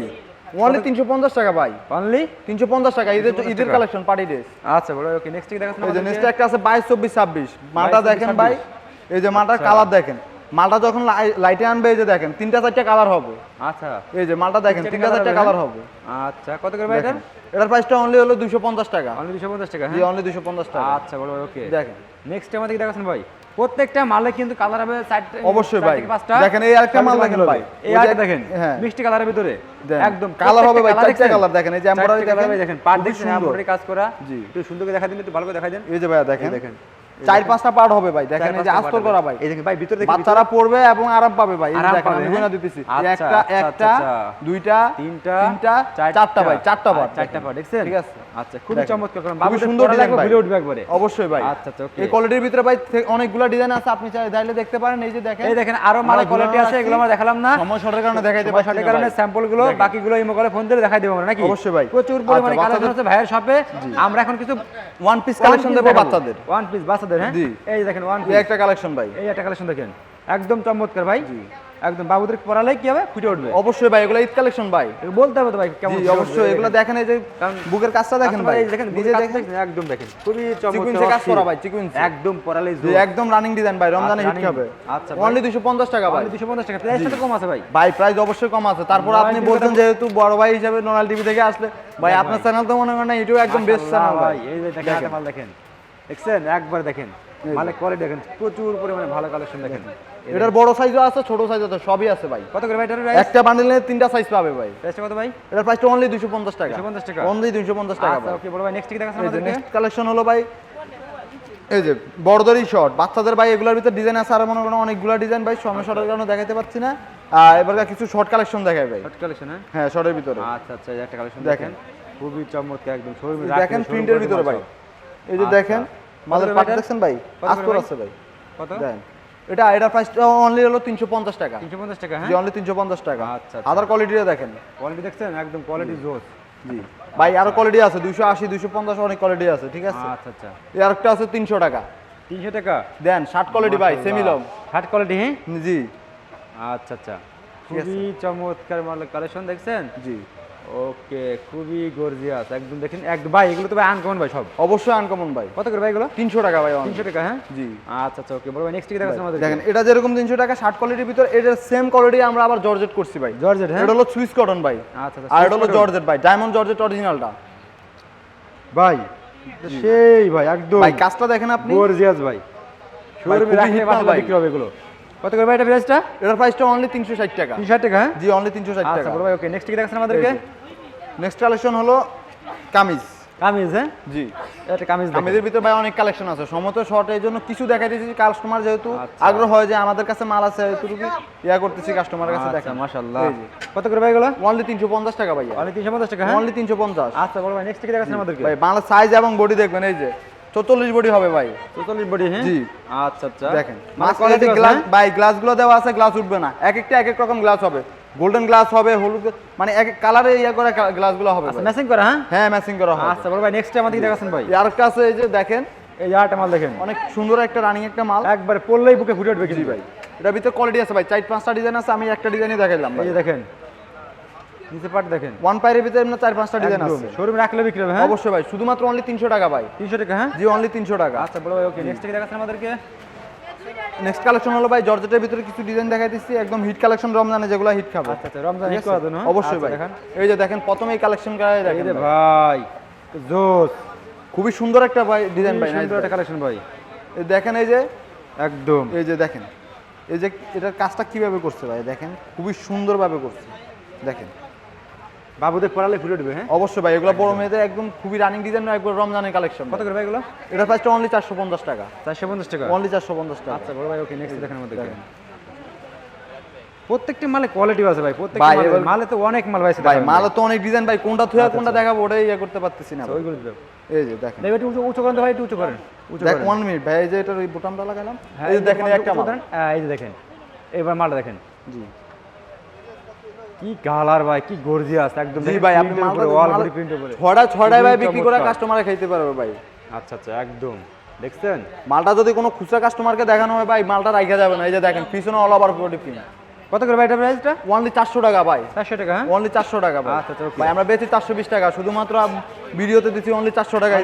[SPEAKER 1] অনলি তিনশো পঞ্চাশ টাকা ভাই।
[SPEAKER 2] অনলি
[SPEAKER 1] তিনশো পঞ্চাশ টাকা ঈদের ঈদের কালেকশন পার্টি ড্রেস
[SPEAKER 2] আচ্ছা বলো ওকে নেক্সট কি দেখাচ্ছেন
[SPEAKER 1] এই যে নেক্সট একটা আছে বাইশ চব্বিশ ছাব্বিশ। মালটা দেখেন ভাই। এই যে মালটার কালার দেখেন। মালটা যখন লাইটে আনবে এই যে দেখেন তিনটা চারটা কালার হবে।
[SPEAKER 2] আচ্ছা।
[SPEAKER 1] এই যে মালটা দেখেন তিনটা চারটা কালার? হবে।
[SPEAKER 2] আচ্ছা কত করে ভাই এটা?
[SPEAKER 1] এটার প্রাইসটা অনলি হলো দুশো পঞ্চাশ টাকা।
[SPEAKER 2] অনলি দুশো পঞ্চাশ টাকা
[SPEAKER 1] জি
[SPEAKER 2] হ্যাঁ
[SPEAKER 1] অনলি দুশো পঞ্চাশ টাকা।
[SPEAKER 2] আচ্ছা বলো ওকে
[SPEAKER 1] দেখেন।
[SPEAKER 2] নেক্সট আমাদের কি দেখাচ্ছেন ভাই। প্রত্যেকটা মালে কিন্তু কালার হবে
[SPEAKER 1] অবশ্যই ভাই। দেখেন এই আরেকটা মাল দেখেন ভাই।
[SPEAKER 2] এই আরেকটা দেখেন
[SPEAKER 1] হ্যাঁ।
[SPEAKER 2] মিষ্টি কালারের ভিতরে একদম
[SPEAKER 1] কালার হবে ভাই, চারটা কালার দেখেন, এই যে
[SPEAKER 2] এমব্রয়ডারি
[SPEAKER 1] দেখেন।
[SPEAKER 2] দেখেন পার
[SPEAKER 1] খুবই
[SPEAKER 2] এমব্রয়ডারি কাজ করা
[SPEAKER 1] জি।
[SPEAKER 2] একটু সুন্দর করে দেখা দিন একটু ভালো করে দেখা দেন
[SPEAKER 1] এই যে ভাই দেখেন
[SPEAKER 2] দেখেন
[SPEAKER 1] চার পাঁচটা পার্ট হবে ভাই দেখেন এই যে আস্তর করা ভাই।
[SPEAKER 2] এই দেখেন ভাই ভিতরে দেখেন
[SPEAKER 1] বাচ্চারা পড়বে এবং আরাম পাবে ভাই এই দেখেন আমি? গুণা দিতেছি।
[SPEAKER 2] আচ্ছা,
[SPEAKER 1] একটা
[SPEAKER 2] আচ্ছা,
[SPEAKER 1] একটা
[SPEAKER 2] আচ্ছা।
[SPEAKER 1] দুইটা
[SPEAKER 2] তিনটা
[SPEAKER 1] তিনটা চারটা। ভাই চারটা পার্ট।
[SPEAKER 2] চারটা পার্ট দেখছেন
[SPEAKER 1] ঠিক আছে।
[SPEAKER 2] আচ্ছা
[SPEAKER 1] দেখেন।
[SPEAKER 2] চমৎকার করেন বাবুদের
[SPEAKER 1] সুন্দর
[SPEAKER 2] পরা
[SPEAKER 1] ডিজাইন ভাই
[SPEAKER 2] ভিডিও উঠবে একবারে।
[SPEAKER 1] অবশ্যই ভাই।
[SPEAKER 2] আচ্ছা, আচ্ছা, okay।
[SPEAKER 1] এই কোয়ালিটির ভিতরে ভাই অনেকগুলো ডিজাইন আছে আপনি চাই চাইলে দেখতে পারেন। এই যে দেখেন
[SPEAKER 2] এই দেখেন আরও
[SPEAKER 1] আমরা
[SPEAKER 2] কোয়ালিটি আছে এগুলো আমরা দেখালাম না।
[SPEAKER 1] সময় শর্টের কারণে দেখাইতে পারছি
[SPEAKER 2] শর্টের কারণে স্যাম্পলগুলো
[SPEAKER 1] দেখেন।
[SPEAKER 2] বাকিগুলো ইমো করে ফোন দিলে দেখাই দেবো আমরা নাকি?
[SPEAKER 1] অবশ্যই ভাই।
[SPEAKER 2] প্রচুর পরিমাণে কালেকশন আছে ভাইয়ের শপে আমরা এখন কিছু
[SPEAKER 1] ওয়ান পিস কালেকশন দেবো বাচ্চাদের।
[SPEAKER 2] ওয়ান পিস বাচ্চাদের হ্যাঁ? এই দেখেন ওয়ান পিস
[SPEAKER 1] একটা কালেকশন ভাই।
[SPEAKER 2] এই একটা কালেকশন দেখেন। একদম চমৎকার ভাই। একদম বাবুদের পড়ালে কি হবে? ফুটে উঠবে।
[SPEAKER 1] অবশ্যই ভাই এগুলো ঈদ কালেকশন ভাই।
[SPEAKER 2] বলতে হবে তো ভাই কেমন
[SPEAKER 1] অবশ্যই। এগুলো
[SPEAKER 2] দেখেন।
[SPEAKER 1] এই যে বুকের কাজটা দেখেন
[SPEAKER 2] আচ্ছা
[SPEAKER 1] ভাই।
[SPEAKER 2] দেখেন
[SPEAKER 1] নিজে দেখেন।
[SPEAKER 2] একদম দেখেন। খুবই চমৎকার
[SPEAKER 1] কাজ করা ভাই সিকুয়েন্সে
[SPEAKER 2] একদম পড়ালে
[SPEAKER 1] একদম রানিং ডিজাইন ভাই রমজানে
[SPEAKER 2] আচ্ছা,
[SPEAKER 1] হিট
[SPEAKER 2] running।
[SPEAKER 1] খাবে
[SPEAKER 2] আচ্ছা
[SPEAKER 1] অনলি দুশো পঞ্চাশ টাকা ভাই।
[SPEAKER 2] দুশো পঞ্চাশ টাকা। প্রাইসটা তো কম আছে ভাই।
[SPEAKER 1] ভাই প্রাইস অবশ্যই কম আছে। তারপর আপনি বলছেন যেহেতু বড় ভাই হিসেবে নোনাল টিভি থেকে আসলে। ভাই আপনার চ্যানেল তো মনে করেন না এটাও একদম বেস্ট চ্যানেল ভাই।
[SPEAKER 2] এই যে দেখেন দেখেন। দেখছেন একবার দেখেন। মালের কোয়ালিটি দেখেন প্রচুর পরিমাণে ভালো কালেকশন দেখেন।
[SPEAKER 1] এটার বড় সাইজও আছে ছোট সাইজ আছে সবই আছে ভাই।
[SPEAKER 2] কত করে ভাই এটার প্রাইস
[SPEAKER 1] একটা বান্ডেলে তিনটা সাইজ পাবে ভাই।
[SPEAKER 2] প্রাইসটা কত ভাই?
[SPEAKER 1] এটার প্রাইসটা অনলি দুশো পঞ্চাশ টাকা।
[SPEAKER 2] 250 টাকা?
[SPEAKER 1] অনলি দুশো পঞ্চাশ টাকা
[SPEAKER 2] আচ্ছা
[SPEAKER 1] ভাই।
[SPEAKER 2] ওকে বড় ভাই নেক্সট কি
[SPEAKER 1] যে
[SPEAKER 2] আমাদেরকে?
[SPEAKER 1] নেক্সট কালেকশন হলো ভাই এই যে বড়দেরই শর্ট বাচ্চাদের ভাই এগুলোর ভিতরে ডিজাইন আছে আর মনে করেন অনেকগুলো ডিজাইন ভাই সময় শর্টের কারণে দেখাতে পাচ্ছি না। আর এবার কিছু শর্ট কালেকশন দেখায় ভাই।
[SPEAKER 2] শর্ট কালেকশন হ্যাঁ?
[SPEAKER 1] হ্যাঁ শর্টের ভিতরে।
[SPEAKER 2] আচ্ছা আচ্ছা একটা কালেকশন
[SPEAKER 1] দেখেন।
[SPEAKER 2] খুবই চমৎকার একদম
[SPEAKER 1] দেখেন প্রিন্টের ভিতরে ভাই। এই যে
[SPEAKER 2] আচ্ছা।
[SPEAKER 1] দেখেন মালের পাট দেখছেন ভাই? আস্তর আছে ভাই।
[SPEAKER 2] কত?
[SPEAKER 1] দেখেন এটা এটার প্রাইস অনলি হলো তিনশো পঞ্চাশ টাকা।
[SPEAKER 2] তিনশো পঞ্চাশ টাকা
[SPEAKER 1] জি
[SPEAKER 2] হ্যাঁ
[SPEAKER 1] অনলি তিনশো পঞ্চাশ টাকা।
[SPEAKER 2] আচ্ছা, আচ্ছা।
[SPEAKER 1] আদার কোয়ালিটিটা দেখেন।
[SPEAKER 2] কোয়ালিটি দেখছেন? একদম কোয়ালিটি জোস।
[SPEAKER 1] জি। ভাই আরও কোয়ালিটি আছে দুইশো আশি দুইশো পঞ্চাশ অনেক কোয়ালিটি আছে ঠিক আছে?
[SPEAKER 2] আচ্ছা আচ্ছা।
[SPEAKER 1] এই আরেকটা আছে তিনশো টাকা।
[SPEAKER 2] তিনশো টাকা?
[SPEAKER 1] দেন ষাট কোয়ালিটি ভাই সেমি লং
[SPEAKER 2] হার্ড কোয়ালিটি হ্যাঁ?
[SPEAKER 1] জি।
[SPEAKER 2] আচ্ছা আচ্ছা। খুবই চমৎকার মালের কালেকশন দেখছেন?
[SPEAKER 1] জি।
[SPEAKER 2] ওকে খুবই গর্জিয়াস একদম দেখেন এক ভাই এগুলো তো ভাই আনকমন ভাই সব।
[SPEAKER 1] অবশ্যই আনকমন ভাই।
[SPEAKER 2] কত করে ভাই এগুলো?
[SPEAKER 1] তিনশো টাকা ভাই।
[SPEAKER 2] তিনশো টাকা হ্যাঁ?
[SPEAKER 1] জি।
[SPEAKER 2] আচ্ছা আচ্ছা ওকে বড় ভাই নেক্সট দেখাচ্ছেন আমাদের
[SPEAKER 1] দেখেন এটা যেরকম তিনশো টাকা ষাট কোয়ালিটির ভিতর এটার সেম কোয়ালিটি আমরা আবার জর্জেট করছি ভাই।
[SPEAKER 2] জর্জেট হ্যাঁ?
[SPEAKER 1] এটা হলো সুইস কটন ভাই।
[SPEAKER 2] আচ্ছা আচ্ছা
[SPEAKER 1] আর এটা হলো জর্জেট ভাই ডায়মন্ড জর্জেট অরিজিনালটা
[SPEAKER 2] ভাই সেই ভাই একদম।
[SPEAKER 1] ভাই কাজটা দেখেন আপনি।
[SPEAKER 2] গর্জিয়াস ভাই। শোরুমে রাখলে
[SPEAKER 1] ভাই।
[SPEAKER 2] বিক্রি হবে এগুলো। কত করে ভাই এটা প্রাইসটা
[SPEAKER 1] এটার প্রাইসটা অনলি তিনশো ষাট টাকা।
[SPEAKER 2] তিনশো ষাট টাকা হ্যাঁ?
[SPEAKER 1] জি অনলি তিনশো ষাট
[SPEAKER 2] আচ্ছা
[SPEAKER 1] টাকা।
[SPEAKER 2] বড় ভাই ওকে নেক্সট কি দেখাচ্ছেন আমাদেরকে?
[SPEAKER 1] নেক্সট কালেকশন হলো কামিজ।
[SPEAKER 2] কামিজ হ্যাঁ?
[SPEAKER 1] জি।
[SPEAKER 2] এটা কামিজ
[SPEAKER 1] কামিজের ভিতরে ভাই অনেক কালেকশন আছে। সমত শর্ট এই জন্য কিছু দেখাই দিয়েছি। কাস্টমার যেহেতু
[SPEAKER 2] আচ্ছা।
[SPEAKER 1] আগ্রহ হয় যে আমাদের কাছে মাল আছে এতটুকু ইয়া করতেছি কাস্টমারের কাছে
[SPEAKER 2] আচ্ছা
[SPEAKER 1] দেখেন
[SPEAKER 2] মাশাআল্লাহ। কত করে ভাই এগুলো?
[SPEAKER 1] অনলি তিনশো পঞ্চাশ টাকা ভাই
[SPEAKER 2] অনলি তিনশো পঞ্চাশ টাকা হ্যাঁ?
[SPEAKER 1] অনলি তিনশো পঞ্চাশ।
[SPEAKER 2] আচ্ছা বড় ভাই নেক্সট কি দেখাচ্ছেন আমাদেরকে?
[SPEAKER 1] ভাই বাংলা সাইজ এবং বডি দেখবেন এই যে। চৌচল্লিশ বডি হবে ভাই।
[SPEAKER 2] চল্লিশ বডি হ্যাঁ?
[SPEAKER 1] জি।
[SPEAKER 2] আচ্ছা আচ্ছা।
[SPEAKER 1] দেখেন।
[SPEAKER 2] quality
[SPEAKER 1] যে গ্লাস? ভাই গ্লাসগুলো দেওয়া আছে গ্লাস উঠবে না। এক একটা এক এক রকম গ্লাস হবে। গোল্ডেন গ্লাস হবে হলুদ মানে এক কালারে ইয়া করে গ্লাসগুলো হবে।
[SPEAKER 2] ম্যাচিং করা হ্যাঁ?
[SPEAKER 1] হ্যাঁ ম্যাচিং করা হবে।
[SPEAKER 2] আচ্ছা বড় ভাই নেক্সট আমাদেরকে দেখাচ্ছেন ভাই।
[SPEAKER 1] আরেকটা আছে এই যে দেখেন
[SPEAKER 2] এই আটটা মাল দেখেন।
[SPEAKER 1] অনেক সুন্দর একটা রানিং একটা মাল।
[SPEAKER 2] একবার পড়লেই বুকে ফুটে উঠবে কিন্তু ভাই।
[SPEAKER 1] এটার ভিতরে কোয়ালিটি আছে ভাই চার পাঁচটা ডিজাইন আছে আমি একটা ডিজাইনই দেখাইলাম
[SPEAKER 2] এই দেখেন নিচে পাট দেখেন।
[SPEAKER 1] ওয়ান পাইরের ভিতরে এমনি চার পাঁচটা ডিজাইন আছে।
[SPEAKER 2] শোরুম রাখলে বিক্রি হবে হ্যাঁ?
[SPEAKER 1] অবশ্যই ভাই শুধুমাত্র অনলি তিনশো টাকা ভাই।
[SPEAKER 2] তিনশো টাকা হ্যাঁ?
[SPEAKER 1] জি অনলি তিনশো টাকা।
[SPEAKER 2] আচ্ছা বড় ভাই ওকে নেক্সট কি দেখাচ্ছেন আমাদেরকে?
[SPEAKER 1] নেক্সট কালেকশন হলো ভাই জর্জেটের ভিতরে কিছু ডিজাইন দেখাই দিচ্ছি। একদম হিট কালেকশন রমজানে যেগুলো হিট খাবে।
[SPEAKER 2] আচ্ছা আচ্ছা রমজান হিট? করার জন্য?
[SPEAKER 1] অবশ্যই
[SPEAKER 2] আচ্ছা,
[SPEAKER 1] ভাই। এই যে দেখেন প্রথমে এই কালেকশন
[SPEAKER 2] এই
[SPEAKER 1] দেখেন ভাই।
[SPEAKER 2] জোস।
[SPEAKER 1] খুবই সুন্দর একটা ভাই ডিজাইন ভাই
[SPEAKER 2] সুন্দর একটা কালেকশন ভাই।
[SPEAKER 1] এই দেখেন এই যে
[SPEAKER 2] একদম।
[SPEAKER 1] এই যে দেখেন এই যে এটার কাজটা কীভাবে করছে ভাই? দেখেন খুবই সুন্দরভাবে করছে। দেখেন।
[SPEAKER 2] বাবুদের পড়ালে ফুটে উঠবে হ্যাঁ?
[SPEAKER 1] অবশ্যই ভাই এগুলো বড় মেয়েদের একদম খুবই রানিং ডিজাইন একবার রমজানের কালেকশন
[SPEAKER 2] কত করে ভাই এগুলো?
[SPEAKER 1] এটা প্রাইসটা অনলি চারশো পঞ্চাশ টাকা।
[SPEAKER 2] চারশো পঞ্চাশ টাকা?
[SPEAKER 1] অনলি চারশো পঞ্চাশ টাকা।
[SPEAKER 2] আচ্ছা বড় ভাই ওকে নেক্সট দেখেন। আমাদেরকে প্রত্যেকটি মালে কোয়ালিটি আছে ভাই প্রত্যেকটি মালে- মালে তো অনেক মাল ভাই
[SPEAKER 1] ভাই মাল তো অনেক ডিজাইন ভাই কোনটা থুয়া কোনটা দেখাবো ওটাই ইয়ে করতে পারতেছি না ভাই।
[SPEAKER 2] ওইগুলো দাও
[SPEAKER 1] এই যে দেখেন।
[SPEAKER 2] দেখ একটু উঁচু করেন ভাই একটু উঁচু করেন উঁচু
[SPEAKER 1] দেখ ওয়ান মিনিট ভাই এই যে এটার ওই বোতামটা লাগালাম
[SPEAKER 2] হ্যাঁ,
[SPEAKER 1] এই যে দেখেন একটা মাল।
[SPEAKER 2] এই যে দেখেন এবার মালটা দেখেন।
[SPEAKER 1] জি।
[SPEAKER 2] কি কালার ভাই কি গর্জিয়াস একদম
[SPEAKER 1] জি ভাই আপনি মালটা
[SPEAKER 2] ওয়াল
[SPEAKER 1] মাল-
[SPEAKER 2] প্রিন্ট উপরে।
[SPEAKER 1] ছড়া ছড়ায় ভাই বিক্রি করে
[SPEAKER 2] কাস্টমার
[SPEAKER 1] কাস্টমারে খাইতে পারবে ভাই।
[SPEAKER 2] আচ্ছা আচ্ছা একদম। দেখছেন?
[SPEAKER 1] মালটা যদি কোনো খুচরা কাস্টমারকে দেখানো হয় ভাই মালটা রাখা যাবে না। এই যে দেখেন পিছনে অল ওভার বডি প্রিন্ট
[SPEAKER 2] কত করে ভাই এটা প্রাইসটা
[SPEAKER 1] অনলি চারশো টাকা ভাই।
[SPEAKER 2] চারশো টাকা হ্যাঁ?
[SPEAKER 1] অনলি চারশো টাকা ভাই।
[SPEAKER 2] আচ্ছা, আচ্ছা,
[SPEAKER 1] ভাই আমরা বেচি চারশো বিশ টাকা শুধুমাত্র ভিডিওতে দিচ্ছি অনলি চারশো টাকা।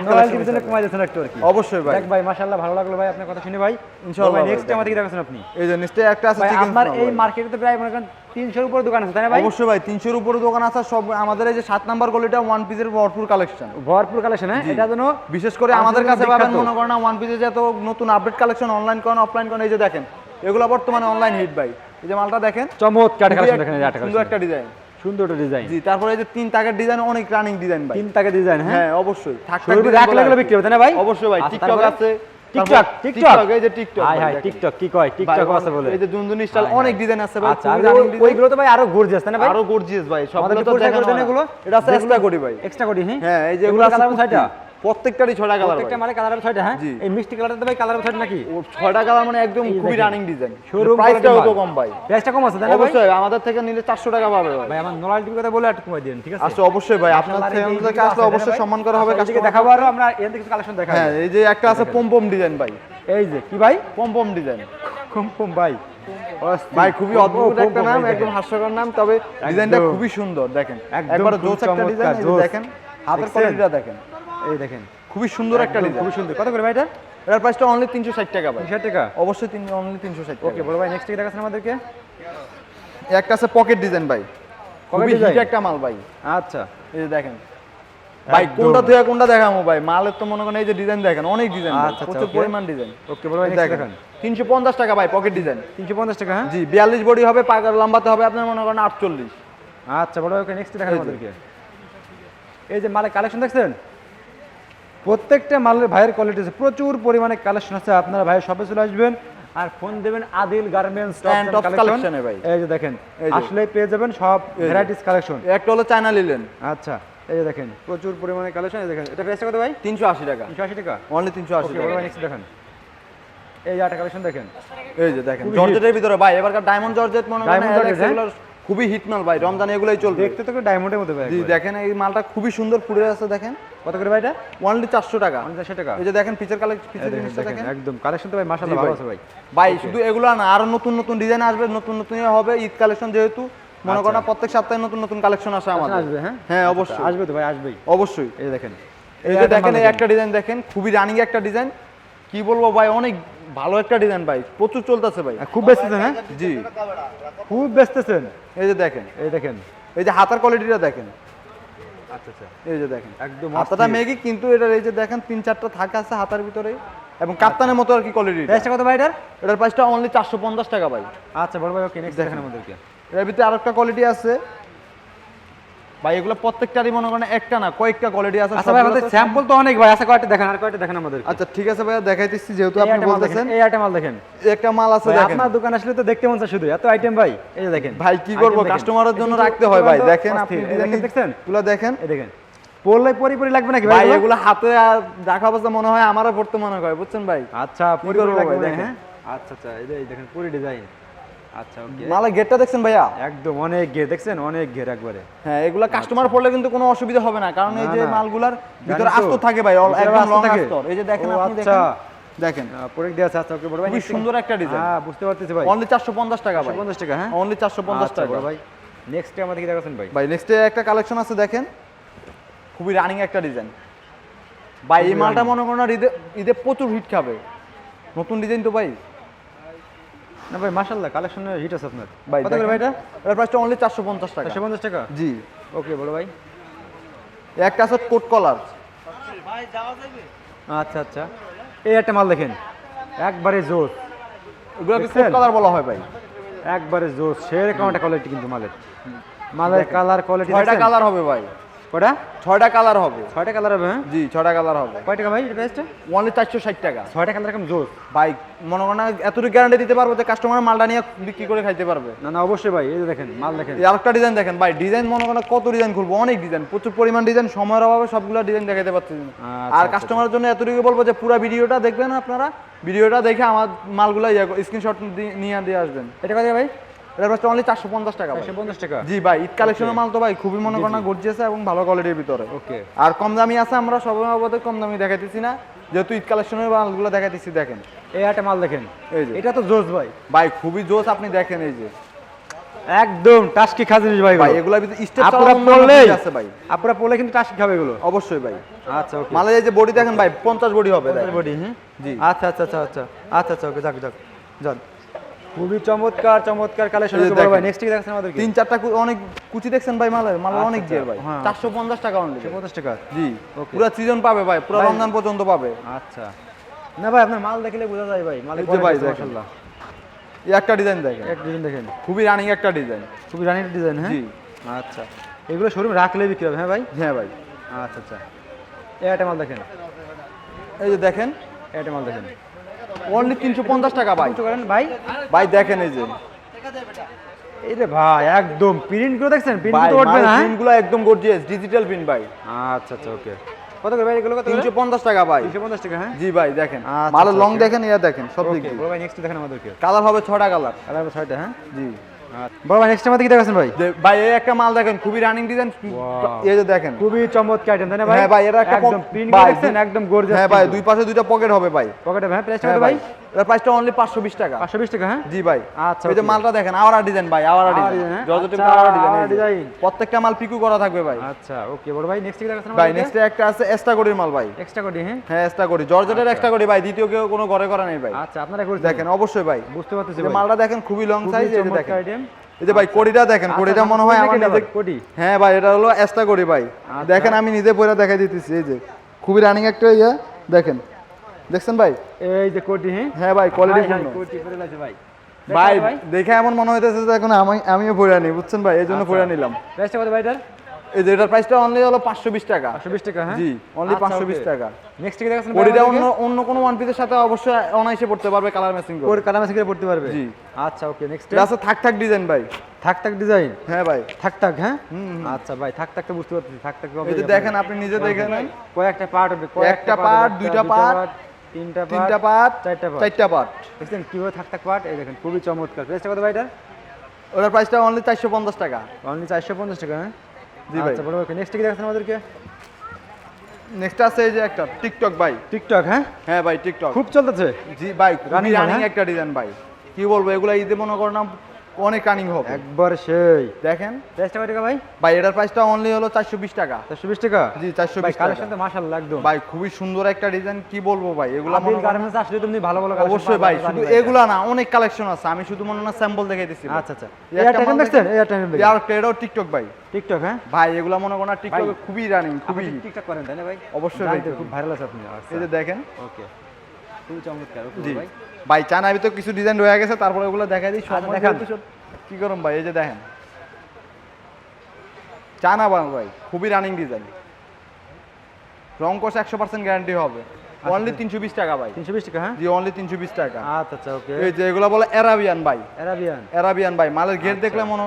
[SPEAKER 2] কমাই দিয়েছেন একটু আর কি।
[SPEAKER 1] অবশ্যই ভাই।
[SPEAKER 2] ভাই মাশাআল্লাহ ভালো লাগল ভাই আপনার কথা শুনে ভাই।
[SPEAKER 1] ইনশাআল্লাহ
[SPEAKER 2] ভাই নেক্সট আমাদের দেখাচ্ছেন আপনি।
[SPEAKER 1] এই যে নিশ্চয়ই একটা আছে
[SPEAKER 2] ভাই
[SPEAKER 1] chicken
[SPEAKER 2] আপনার এই মার্কেটে তো প্রায় মনে করেন তিনশোর উপরে দোকান আছে তাই না ভাই?
[SPEAKER 1] অবশ্যই ভাই তিনশোর উপরে দোকান আছে সব আমাদের এই যে সাত নাম্বার গলিটা ওয়ান পিসের ভরপুর কালেকশন
[SPEAKER 2] ভরপুর কালেকশন হ্যাঁ? এটা যেন
[SPEAKER 1] বিশেষ করে
[SPEAKER 2] আমাদের
[SPEAKER 1] কাছে পাবেন। মনে করেন ওয়ান পিসের যত নতুন আপডেট কালেকশন অনলাইন করেন অফলাইন করেন এই যে দেখেন এগুলো বর্তমানে অনলাইন হিট ভাই। এই যে মালটা দেখেন
[SPEAKER 2] চমৎকার দেখেন
[SPEAKER 1] সুন্দর একটা ডিজাইন।
[SPEAKER 2] সুন্দর একটা ডিজাইন।
[SPEAKER 1] জি তারপরে এই যে তিন তাকের ডিজাইন অনেক রানিং ডিজাইন ভাই।
[SPEAKER 2] তিন টাকা ডিজাইন হ্যাঁ?
[SPEAKER 1] হ্যাঁ অবশ্যই। থাক।
[SPEAKER 2] বিক্রি হবে না ভাই?
[SPEAKER 1] অবশ্যই ভাই
[SPEAKER 2] আচ্ছা,
[SPEAKER 1] টিকটক আছে।
[SPEAKER 2] টিকটক টিকটক
[SPEAKER 1] এই যে টিকটক
[SPEAKER 2] হাই
[SPEAKER 1] ভাই,
[SPEAKER 2] হাই
[SPEAKER 1] দেখেন।
[SPEAKER 2] টিকটক কি কয়? টিকটক আছে বলে।
[SPEAKER 1] এই যে দুন্দুনি স্টাইল অনেক ডিজাইন আছে ভাই
[SPEAKER 2] আচ্ছা। ওইগুলো তো ভাই আরও গর্জিয়াস না ভাই?
[SPEAKER 1] আরও গর্জিয়াস ভাই সবগুলো তো দেখানো
[SPEAKER 2] করে দেন
[SPEAKER 1] না।
[SPEAKER 2] এগুলো?
[SPEAKER 1] এটা আছে এক্সট্রা করি ভাই।
[SPEAKER 2] এক্সট্রা করি হ্যাঁ
[SPEAKER 1] এই যে
[SPEAKER 2] এগুলো
[SPEAKER 1] আছে প্রত্যেকটারই ছয়টা কালার
[SPEAKER 2] প্রত্যেকটা মানে কালার ছয়টা হ্যাঁ? এই মিষ্টি কালারটা ভাই কালার ছয়টা নাকি?
[SPEAKER 1] ও ছয়টা কালার মানে একদম খুবই রানিং ডিজাইন
[SPEAKER 2] Showroom
[SPEAKER 1] প্রাইসটাও তো কম ভাই।
[SPEAKER 2] প্রাইসটা কম আছে ভাই?
[SPEAKER 1] অবশ্যই আমাদের থেকে নিলে চারশো টাকা পাবে ভাই।
[SPEAKER 2] আমার নোলাল টিভি কথা বলে একটু কমাই দিন ঠিক আছে?
[SPEAKER 1] আচ্ছা অবশ্যই ভাই আপনার থেকে আসলে অবশ্যই? সম্মান করা হবে কাস্টমার
[SPEAKER 2] দেখাবো আরও আমরা এর থেকে কালেকশন দেখাবো।
[SPEAKER 1] হ্যাঁ এই যে একটা আছে পম পম ডিজাইন ভাই।
[SPEAKER 2] এই যে কি ভাই?
[SPEAKER 1] পম পম ডিজাইন
[SPEAKER 2] কম ভাই
[SPEAKER 1] ভাই খুবই অদ্ভুত একটা নাম একদম হাস্যকর নাম তবে ডিজাইনটা খুবই সুন্দর দেখেন। একবার জোস একটা ডিজাইন দেখেন হাতের কোয়ালিটিটা দেখেন।
[SPEAKER 2] এই দেখেন।
[SPEAKER 1] খুবই সুন্দর একটা ডিজাইন
[SPEAKER 2] খুবই সুন্দর। কত করে ভাই এটা?
[SPEAKER 1] এটার প্রাইসটা অনলি তিনশো ষাট টাকা ভাই।
[SPEAKER 2] তিনশো টাকা?
[SPEAKER 1] অবশ্যই তিন অনলি তিনশো ষাট
[SPEAKER 2] ওকে বড় ভাই নেক্সট কি দেখাচ্ছেন আমাদেরকে?
[SPEAKER 1] একটা আছে পকেট ডিজাইন ভাই। খুবই হিট একটা মাল ভাই।
[SPEAKER 2] আচ্ছা।
[SPEAKER 1] এই যে দেখেন। ভাই কোনটা থেকে কোনটা দেখাবো ভাই? মালের তো মনে করেন এই যে ডিজাইন দেখেন অনেক ডিজাইন
[SPEAKER 2] আচ্ছা, আচ্ছা,
[SPEAKER 1] প্রচুর পরিমাণ ডিজাইন
[SPEAKER 2] ওকে বড় ভাই
[SPEAKER 1] দেখেন। তিনশো পঞ্চাশ টাকা ভাই পকেট ডিজাইন
[SPEAKER 2] তিনশো পঞ্চাশ টাকা হ্যাঁ?
[SPEAKER 1] জি বিয়াল্লিশ বডি হবে পাকার লম্বাতে হবে আপনার মনে করেন আটচল্লিশ।
[SPEAKER 2] আচ্ছা বড় ওকে নেক্সট দেখান আমাদেরকে? এই যে মালের কালেকশন দেখছেন? প্রত্যেকটা মালের ভাইয়ের কোয়ালিটি আছে। প্রচুর পরিমাণে কালেকশন আছে। আপনারা ভাইয়ের শপে চলে আসবেন আর ফোন দেবেন আদিল গার্মেন্টস
[SPEAKER 1] collection ভাই।
[SPEAKER 2] এই যে দেখেন আসলে পেয়ে যাবেন সব ভ্যারাইটিস কালেকশন
[SPEAKER 1] একটা হলো চায়না লিলেন
[SPEAKER 2] আচ্ছা এই যে দেখেন প্রচুর পরিমাণে কালেকশন এই দেখেন এটা প্রাইসটা কত ভাই?
[SPEAKER 1] তিনশো আশি টাকা।
[SPEAKER 2] তিনশো আশি টাকা?
[SPEAKER 1] অনলি তিনশো আশি
[SPEAKER 2] ওকে
[SPEAKER 1] টাকা।
[SPEAKER 2] ভাই নেক্সট দেখেন। এই যে একটা কালেকশন দেখেন।
[SPEAKER 1] এই যে দেখেন জর্জেটের ভিতরে ভাই এবারকার ডায়মন্ড জর্জেট মনে
[SPEAKER 2] হ্যাঁ?
[SPEAKER 1] এগুলোর খুবই হিট মাল ভাই রমজান এগুলোই চলবে।
[SPEAKER 2] দেখতে তো ডায়মন্ডের মতো ভাই
[SPEAKER 1] জি দেখেন এই মালটা খুবই সুন্দর ফুটে আছে দেখেন।
[SPEAKER 2] কত করে ভাই এটা?
[SPEAKER 1] অনলি চারশো টাকা।
[SPEAKER 2] পঞ্চাশ টাকা।
[SPEAKER 1] এই যে দেখেন পিচের কালেকশন
[SPEAKER 2] দেখেন,
[SPEAKER 1] জিনিসটা
[SPEAKER 2] দেখেন, একদম কালেকশন তো ভাই মাশাআল্লাহ ভালো আছে ভাই।
[SPEAKER 1] ভাই শুধু এগুলো না আরও নতুন নতুন ডিজাইন আসবে নতুন নতুন ইয়ে হবে ঈদ কালেকশন যেহেতু। মনে করেন না প্রত্যেক সপ্তাহে নতুন নতুন কালেকশন আসে আমাদের।
[SPEAKER 2] আসবে হ্যাঁ?
[SPEAKER 1] হ্যাঁ অবশ্যই।
[SPEAKER 2] আসবে তো ভাই আসবেই।
[SPEAKER 1] অবশ্যই।
[SPEAKER 2] এই দেখেন।
[SPEAKER 1] এই যে দেখেন এই একটা ডিজাইন দেখেন খুবই রানিং একটা ডিজাইন কি বলব ভাই অনেক ভালো একটা ডিজাইন ভাই প্রচুর চলতেছে ভাই।
[SPEAKER 2] খুব বেচতেছেন হ্যাঁ?
[SPEAKER 1] জি।
[SPEAKER 2] খুব বেচতেছেন
[SPEAKER 1] এই যে দেখেন
[SPEAKER 2] এই দেখেন
[SPEAKER 1] এই যে হাতার কোয়ালিটিটা দেখেন।
[SPEAKER 2] আচ্ছা আচ্ছা।
[SPEAKER 1] এই যে দেখেন
[SPEAKER 2] একদম
[SPEAKER 1] হাতাটা মেগি কিন্তু এটার এই যে দেখেন তিন চারটা থাকা আছে হাতার ভিতরে এবং কাপ্তানের মতো আর কি কোয়ালিটি
[SPEAKER 2] প্রাইসটা কত ভাই এটার?
[SPEAKER 1] এটার প্রাইসটা অনলি চারশো পঞ্চাশ টাকা ভাই।
[SPEAKER 2] আচ্ছা বড় ভাই ওকে নেক্সট দেখেন। আমাদেরকে।
[SPEAKER 1] এর ভিতরে আরেকটা কোয়ালিটি আছে। ভাই এগুলো প্রত্যেকটারই মনে করেন একটা না কয়েকটা কোয়ালিটি আছে
[SPEAKER 2] আচ্ছা ভাই আমাদের স্যাম্পল তো অনেক ভাই আচ্ছা কয়টা দেখেন আর কয়টা দেখেন আমাদের
[SPEAKER 1] আচ্ছা ঠিক আছে ভাইয়া দেখাইতেছি যেহেতু আপনি বলতেছেন।
[SPEAKER 2] এই একটা মাল দেখেন।
[SPEAKER 1] একটা মাল আছে দেখেন।
[SPEAKER 2] আপনার দোকান আসলে তো দেখতে মন চায় শুধু এত আইটেম ভাই এই যে দেখেন।
[SPEAKER 1] ভাই কি করব। কাস্টমারের জন্য রাখতে হয় ভাই দেখেন আপনি। ডিজাইন
[SPEAKER 2] দেখেন, দেখছেন?
[SPEAKER 1] গুলো দেখেন।
[SPEAKER 2] এই দেখেন। পড়লে পরি পরি লাগবে নাকি
[SPEAKER 1] ভাই
[SPEAKER 2] ভাই
[SPEAKER 1] এগুলো? হাতে আর দেখা অবস্থা মনে হয় আমারও পড়তে মনে হয় বুঝছেন ভাই?
[SPEAKER 2] আচ্ছা পরি পরি লাগবে
[SPEAKER 1] দেখেন।
[SPEAKER 2] হ্যাঁ? আচ্ছা আচ্ছা এই দেখেন পুরি ডিজাইন আচ্ছা ওকে
[SPEAKER 1] মালের গেটটা দেখছেন ভাইয়া?
[SPEAKER 2] একদম অনেক ঘের দেখছেন? অনেক ঘের একবারে।
[SPEAKER 1] হ্যাঁ এগুলা কাস্টমার পড়লে কিন্তু কোনো অসুবিধা হবে না কারণ এই যে মালগুলার ভিতরে
[SPEAKER 2] জানি
[SPEAKER 1] আস্ত থাকে ভাই একদম লং আস্তর। এই যে দেখেন আপনি
[SPEAKER 2] আচ্ছা।
[SPEAKER 1] দেখেন। দেখেন।
[SPEAKER 2] প্রোডাক্ট দেওয়া আছে আচ্ছা ওকে বড় ভাই
[SPEAKER 1] সুন্দর একটা ডিজাইন
[SPEAKER 2] হ্যাঁ বুঝতে পারতেছি ভাই।
[SPEAKER 1] অনলি চারশো পঞ্চাশ টাকা ভাই।
[SPEAKER 2] পঞ্চাশ টাকা হ্যাঁ?
[SPEAKER 1] অনলি চারশো পঞ্চাশ
[SPEAKER 2] আচ্ছা,
[SPEAKER 1] টাকা।
[SPEAKER 2] ভাই। নেক্সট আমাদের কি দেখাচ্ছেন ভাই?
[SPEAKER 1] ভাই নেক্সটে একটা কালেকশন আছে দেখেন। খুবই রানিং একটা ডিজাইন ভাই এই মালটা মনে করেন না ঈদে ঈদে প্রচুর হিট খাবে। নতুন ডিজাইন তো ভাই।
[SPEAKER 2] না ভাই মাশাআল্লাহ কালেকশনের হিট আছে আপনার।
[SPEAKER 1] ভাই
[SPEAKER 2] কত করে ভাই এটা?
[SPEAKER 1] এটার প্রাইসটা অনলি চারশো পঞ্চাশ টাকা।
[SPEAKER 2] চারশো পঞ্চাশ টাকা?
[SPEAKER 1] জি।
[SPEAKER 2] ওকে বড় ভাই।
[SPEAKER 1] একটা আছে কোট কলার ভাই
[SPEAKER 2] আচ্ছা আচ্ছা। এই একটা মাল দেখেন। একবারে জোস।
[SPEAKER 1] এগুলো কোট কলার বলা হয় ভাই।
[SPEAKER 2] একবারে জোস। সেরকম একটা কোয়ালিটি কিন্তু মালের। মালের কালার কোয়ালিটি
[SPEAKER 1] ছয়টা কালার হবে ভাই।
[SPEAKER 2] কটা
[SPEAKER 1] ছয়টা কালার হবে।
[SPEAKER 2] ছয়টা কালার হবে হ্যাঁ?
[SPEAKER 1] জি ছয়টা কালার হবে।
[SPEAKER 2] কয় টাকা ভাই এটা প্রাইসটা
[SPEAKER 1] অনলি চারশো ষাট টাকা।
[SPEAKER 2] ছয়টা কালার এরকম জোস
[SPEAKER 1] ভাই মনে করেন এতটুকু গ্যারান্টি দিতে পারব যে কাস্টমার মালটা নিয়ে বিক্রি করে খাইতে পারবে।
[SPEAKER 2] না না অবশ্যই ভাই এই দেখেন মাল দেখেন।
[SPEAKER 1] আরেকটা ডিজাইন দেখেন ভাই ডিজাইন মনে করেন কত ডিজাইন খুলবো অনেক ডিজাইন প্রচুর পরিমাণ ডিজাইন সময়ের অভাবে সবগুলো ডিজাইন দেখাতে পারছি
[SPEAKER 2] আচ্ছা,
[SPEAKER 1] আর
[SPEAKER 2] আচ্ছা,
[SPEAKER 1] কাস্টমারের জন্য এতটুকু বলব যে পুরো ভিডিওটা দেখবেন আপনারা ভিডিওটা দেখে আমার মালগুলো স্ক্রিনশট নিয়ে দিয়ে আসবেন।
[SPEAKER 2] এটা কত ভাই?
[SPEAKER 1] অনলি চারশো পঞ্চাশ টাকা
[SPEAKER 2] চারশো পঞ্চাশ টাকা?
[SPEAKER 1] জি ভাই ঈদ কালেকশনের মাল তো ভাই খুবই মনে করেন গর্জিয়াস এবং ভালো কোয়ালিটির ভিতরে।
[SPEAKER 2] ওকে
[SPEAKER 1] আর কম দামি আছে আমরা সবাই অবধি কম দামি দেখাইতেছি না। যেহেতু ঈদ কালেকশনের মালগুলো দেখাইতেছি দেখেন।
[SPEAKER 2] এই একটা মাল দেখেন।
[SPEAKER 1] এই যে।
[SPEAKER 2] এটা তো জোস ভাই।
[SPEAKER 1] ভাই খুবই জোস আপনি দেখেন এই যে।
[SPEAKER 2] একদম টাস্কি খাজিনিস ভাই
[SPEAKER 1] ভাই
[SPEAKER 2] এগুলো।
[SPEAKER 1] এগুলা স্টেপ
[SPEAKER 2] আপনারা পড়লেই
[SPEAKER 1] আছে ভাই।
[SPEAKER 2] আপনারা পড়লে কিন্তু টাস্কি খাবে এগুলো।
[SPEAKER 1] অবশ্যই ভাই।
[SPEAKER 2] আচ্ছা ওকে
[SPEAKER 1] এই যে বডি দেখেন ভাই পঞ্চাশ বডি হবে।
[SPEAKER 2] বডি হ্যাঁ
[SPEAKER 1] জি।
[SPEAKER 2] আচ্ছা আচ্ছা আচ্ছা আচ্ছা। আচ্ছা আচ্ছা ওকে যাক যাক। যান। খুবই চমৎকার চমৎকার কালেকশন
[SPEAKER 1] যে
[SPEAKER 2] ভাই। নেক্সট কি দেখছেন আমাদেরকে?
[SPEAKER 1] তিন চারটা অনেক কুচি দেখছেন ভাই মালের? মালের
[SPEAKER 2] আচ্ছা,
[SPEAKER 1] অনেক
[SPEAKER 2] আচ্ছা,
[SPEAKER 1] জের ভাই।
[SPEAKER 2] হ্যাঁ।
[SPEAKER 1] চারশো পঞ্চাশ টাকা অনলি
[SPEAKER 2] পঞ্চাশ টাকা?
[SPEAKER 1] জি. পুরো সিজন পাবে ভাই পুরো
[SPEAKER 2] ভাই-
[SPEAKER 1] রমজান পর্যন্ত পাবে।
[SPEAKER 2] আচ্ছা। না ভাই আপনার মাল দেখলে বোঝা যায় ভাই। মাল
[SPEAKER 1] ভাই
[SPEAKER 2] মাশাআল্লাহ।
[SPEAKER 1] এই একটা ডিজাইন দেখেন।
[SPEAKER 2] এক ডিজাইন দেখেন।
[SPEAKER 1] খুবই রানিং একটা ডিজাইন
[SPEAKER 2] খুবই রানির ডিজাইন হ্যাঁ?
[SPEAKER 1] জি।
[SPEAKER 2] আচ্ছা। এগুলো শোরুমে রাখলে বিক্রি হবে হ্যাঁ ভাই?
[SPEAKER 1] হ্যাঁ ভাই।
[SPEAKER 2] আচ্ছা আচ্ছা। এই একটা মাল দেখেন।
[SPEAKER 1] এই যে দেখেন।
[SPEAKER 2] একটা মাল দেখেন।
[SPEAKER 1] অনলি তিনশো পঞ্চাশ টাকা ভাই।
[SPEAKER 2] করেন ভাই?
[SPEAKER 1] ভাই দেখেন এই যে।
[SPEAKER 2] ভাই একদম প্রিন্টগুলো দেখছেন? প্রিন্ট তো উঠবে না হ্যাঁ?
[SPEAKER 1] প্রিন্টগুলো একদম গর্জিয়াস ডিজিটাল প্রিন্ট ভাই।
[SPEAKER 2] আচ্ছা আচ্ছা ওকে কত করে ভাই এগুলো কত
[SPEAKER 1] তিনশো পঞ্চাশ টাকা ভাই।
[SPEAKER 2] তিনশো পঞ্চাশ টাকা হ্যাঁ?
[SPEAKER 1] জি ভাই দেখেন।
[SPEAKER 2] আচ্ছা,
[SPEAKER 1] মালের
[SPEAKER 2] আচ্ছা,
[SPEAKER 1] লং দেখেন ইয়া দেখেন সব দিক দিয়ে।
[SPEAKER 2] ভাই নেক্সট দেখেন আমাদেরকে।
[SPEAKER 1] কালার হবে ছটা কালার
[SPEAKER 2] কালার ছয়টা হ্যাঁ?
[SPEAKER 1] জি।
[SPEAKER 2] বড় ভাই নেক্সট আমাদের কি দেখাচ্ছেন ভাই?
[SPEAKER 1] ভাই এই একটা মাল দেখেন খুবই রানিং ডিজাইন এই যে দেখেন।
[SPEAKER 2] খুবই চমৎকার আইটেম তাই না ভাই?
[SPEAKER 1] হ্যাঁ ভাই এর একটা
[SPEAKER 2] একদম প্রিন্ট
[SPEAKER 1] ভাই,
[SPEAKER 2] একদম গর্জিয়াস
[SPEAKER 1] হ্যাঁ ভাই দুই পাশে দুইটা পকেট হবে ভাই।
[SPEAKER 2] পকেটে
[SPEAKER 1] হ্যাঁ
[SPEAKER 2] কত ভাই?
[SPEAKER 1] এর প্রাইসটা অনলি পাঁচশো বিশ টাকা।
[SPEAKER 2] পাঁচশো বিশ টাকা হ্যাঁ?
[SPEAKER 1] জি ভাই।
[SPEAKER 2] আচ্ছা,
[SPEAKER 1] এই যে মালটা দেখেন আওয়ারা ডিজাইন ভাই আওয়ারা ডিজাইন
[SPEAKER 2] হ্যাঁ?
[SPEAKER 1] যতটুকু
[SPEAKER 2] আচ্ছা,
[SPEAKER 1] আওয়ারা ডিজাইন প্রত্যেকটা মাল পিকু করা থাকবে ভাই।
[SPEAKER 2] আচ্ছা ওকে বড় ভাই নেক্সট কি দেখাচ্ছেন
[SPEAKER 1] ভাই নেক্সট একটা আছে এক্সট্রা করির মাল ভাই।
[SPEAKER 2] এক্সট্রা কোডি হ্যাঁ?
[SPEAKER 1] হ্যাঁ এক্সট্রা করি জর্জেটের এক্সট্রা করি ভাই দ্বিতীয় কেউ কোনো ঘরে করা নেই ভাই।
[SPEAKER 2] আচ্ছা আপনারা করে
[SPEAKER 1] দেখেন অবশ্যই ভাই।
[SPEAKER 2] বুঝতে পারতেছি
[SPEAKER 1] মালটা দেখেন খুবই লং সাইজ এই দেখেন। এই যে ভাই কোডিটা দেখেন কোডিটা মনে হয় আমার নিজে
[SPEAKER 2] কোডি।
[SPEAKER 1] হ্যাঁ ভাই এটা হলো এস্তা কোড়ি ভাই।
[SPEAKER 2] আচ্ছা।
[SPEAKER 1] দেখেন আমি নিজে পরে দেখাই দিতেছি এই যে। খুবই রানিং একটা ইয়া দেখেন। দেখছেন ভাই?
[SPEAKER 2] এই যে কোডি হ্যাঁ?
[SPEAKER 1] হ্যাঁ ভাই কোয়ালিটি
[SPEAKER 2] কোডি করে লাগছে ভাই।
[SPEAKER 1] ভাই
[SPEAKER 2] ভাই।
[SPEAKER 1] দেখে এমন মনে হইতেছে যে এখন আমি আমিও পরে নিই বুঝছেন ভাই? এই জন্য
[SPEAKER 2] পড়ে
[SPEAKER 1] পরে নিলাম
[SPEAKER 2] প্রাইসটা কত ভাই এটার
[SPEAKER 1] এই যে এটার প্রাইসটা অনলি হলো পাঁচশো বিশ টাকা।
[SPEAKER 2] পাঁচশো বিশ টাকা হ্যাঁ?
[SPEAKER 1] জি অনলি পাঁচশো বিশ টাকা।
[SPEAKER 2] নেক্সট কি দেখাচ্ছেন
[SPEAKER 1] বডিটা অন্য অন্য কোনো ওয়ান পিসের সাথে অবশ্যই অনায়াসে পড়তে পারবে কালার ম্যাচিং
[SPEAKER 2] ওর কালার ম্যাচিং করে পড়তে পারবে?
[SPEAKER 1] জি।
[SPEAKER 2] আচ্ছা ওকে নেক্সট
[SPEAKER 1] এটা আছে থাক থাক ডিজাইন ভাই।
[SPEAKER 2] থাক থাক ডিজাইন
[SPEAKER 1] হ্যাঁ ভাই।
[SPEAKER 2] থাক থাক হ্যাঁ। আচ্ছা ভাই থাক থাকটা বুঝতে পারছি থাক থাক
[SPEAKER 1] এই যে দেখেন আপনি নিজে দেখে নেন।
[SPEAKER 2] কয়েকটা পার্ট হবে
[SPEAKER 1] একটা part, দুইটা part,
[SPEAKER 2] তিনটা
[SPEAKER 1] তিনটা
[SPEAKER 2] পার্ট
[SPEAKER 1] পার্ট
[SPEAKER 2] চারটা part।
[SPEAKER 1] চারটা পার্ট
[SPEAKER 2] দেখছেন কীভাবে থাক থাক পার্ট এই দেখেন খুবই চমৎকার। প্রাইসটা কত ভাই এটা
[SPEAKER 1] ওটার প্রাইসটা অনলি চারশো পঞ্চাশ টাকা।
[SPEAKER 2] অনলি চারশো পঞ্চাশ টাকা হ্যাঁ?
[SPEAKER 1] জি ভাই।
[SPEAKER 2] আচ্ছা বড় ভাই নেক্সট কি দেখাচ্ছেন আমাদেরকে?
[SPEAKER 1] নেক্সট আছে এই যে একটা টিকটক ভাই।
[SPEAKER 2] টিকটক হ্যাঁ?
[SPEAKER 1] হ্যাঁ ভাই টিকটক
[SPEAKER 2] খুব চলতেছে?
[SPEAKER 1] জি ভাই রানিং
[SPEAKER 2] হ্যাঁ?
[SPEAKER 1] একটা ডিজাইন ভাই। কি বলব এগুলা ঈদে মনে করেন অনেক রানিং হবে।
[SPEAKER 2] একবার সেই।
[SPEAKER 1] দেখেন।
[SPEAKER 2] প্রাইসটা কত টাকা ভাই?
[SPEAKER 1] ভাই এটার প্রাইসটা অনলি হলো চারশো বিশ টাকা।
[SPEAKER 2] চারশো বিশ টাকা?
[SPEAKER 1] জি চারশো
[SPEAKER 2] ভাই
[SPEAKER 1] বিশ
[SPEAKER 2] কালেকশন তো মাশাআল্লাহ একদম।
[SPEAKER 1] ভাই খুবই সুন্দর একটা ডিজাইন কি বলব ভাই? এগুলা
[SPEAKER 2] আবির গার্মেন্টস আসলে তুমি ভালো ভালো collection
[SPEAKER 1] অবশ্যই ভাই শুধু। এগুলা না অনেক কালেকশন আছে। আমি শুধু মনে না স্যাম্পল দেখে দিচ্ছি
[SPEAKER 2] আচ্ছা আচ্ছা। টাইম
[SPEAKER 1] মাল
[SPEAKER 2] দেখছেন
[SPEAKER 1] দেখেন।
[SPEAKER 2] টাইম দেখেন
[SPEAKER 1] আর এটাও টিকটক ভাই।
[SPEAKER 2] টিকটক হ্যাঁ?
[SPEAKER 1] ভাই এগুলা মনে করেন টিকটকে
[SPEAKER 2] ভাই,
[SPEAKER 1] খুবই রানিং
[SPEAKER 2] খুবই। টিকটক করেন তাই না ভাই?
[SPEAKER 1] অবশ্যই ভাই।
[SPEAKER 2] খুব ভাইরাল আছে আপনি
[SPEAKER 1] এই যে দেখেন।
[SPEAKER 2] ওকে খুবই চমৎকার ভাই।
[SPEAKER 1] ভাই চান আমি তো কিছু ডিজাইন রয়ে গেছে তারপরে ওগুলো দেখাই দিই
[SPEAKER 2] আচ্ছা, দেখান।
[SPEAKER 1] কি করুন ভাই এই যে দেখেন। চানা আবার ভাই খুবই রানিং ডিজাইন রং কোর্স একশো পার্সেন্ট গ্যারান্টি হবে। অনলি তিনশো বিশ টাকা ভাই।
[SPEAKER 2] তিনশো বিশ টাকা হ্যাঁ?
[SPEAKER 1] জি অনলি তিনশো বিশ টাকা।
[SPEAKER 2] আচ্ছা আচ্ছা ওকে।
[SPEAKER 1] এই যে এগুলো বলে অ্যারাবিয়ান ভাই।
[SPEAKER 2] অ্যারাবিয়ান
[SPEAKER 1] অ্যারাবিয়ান ভাই মালের গেট দেখলে মনে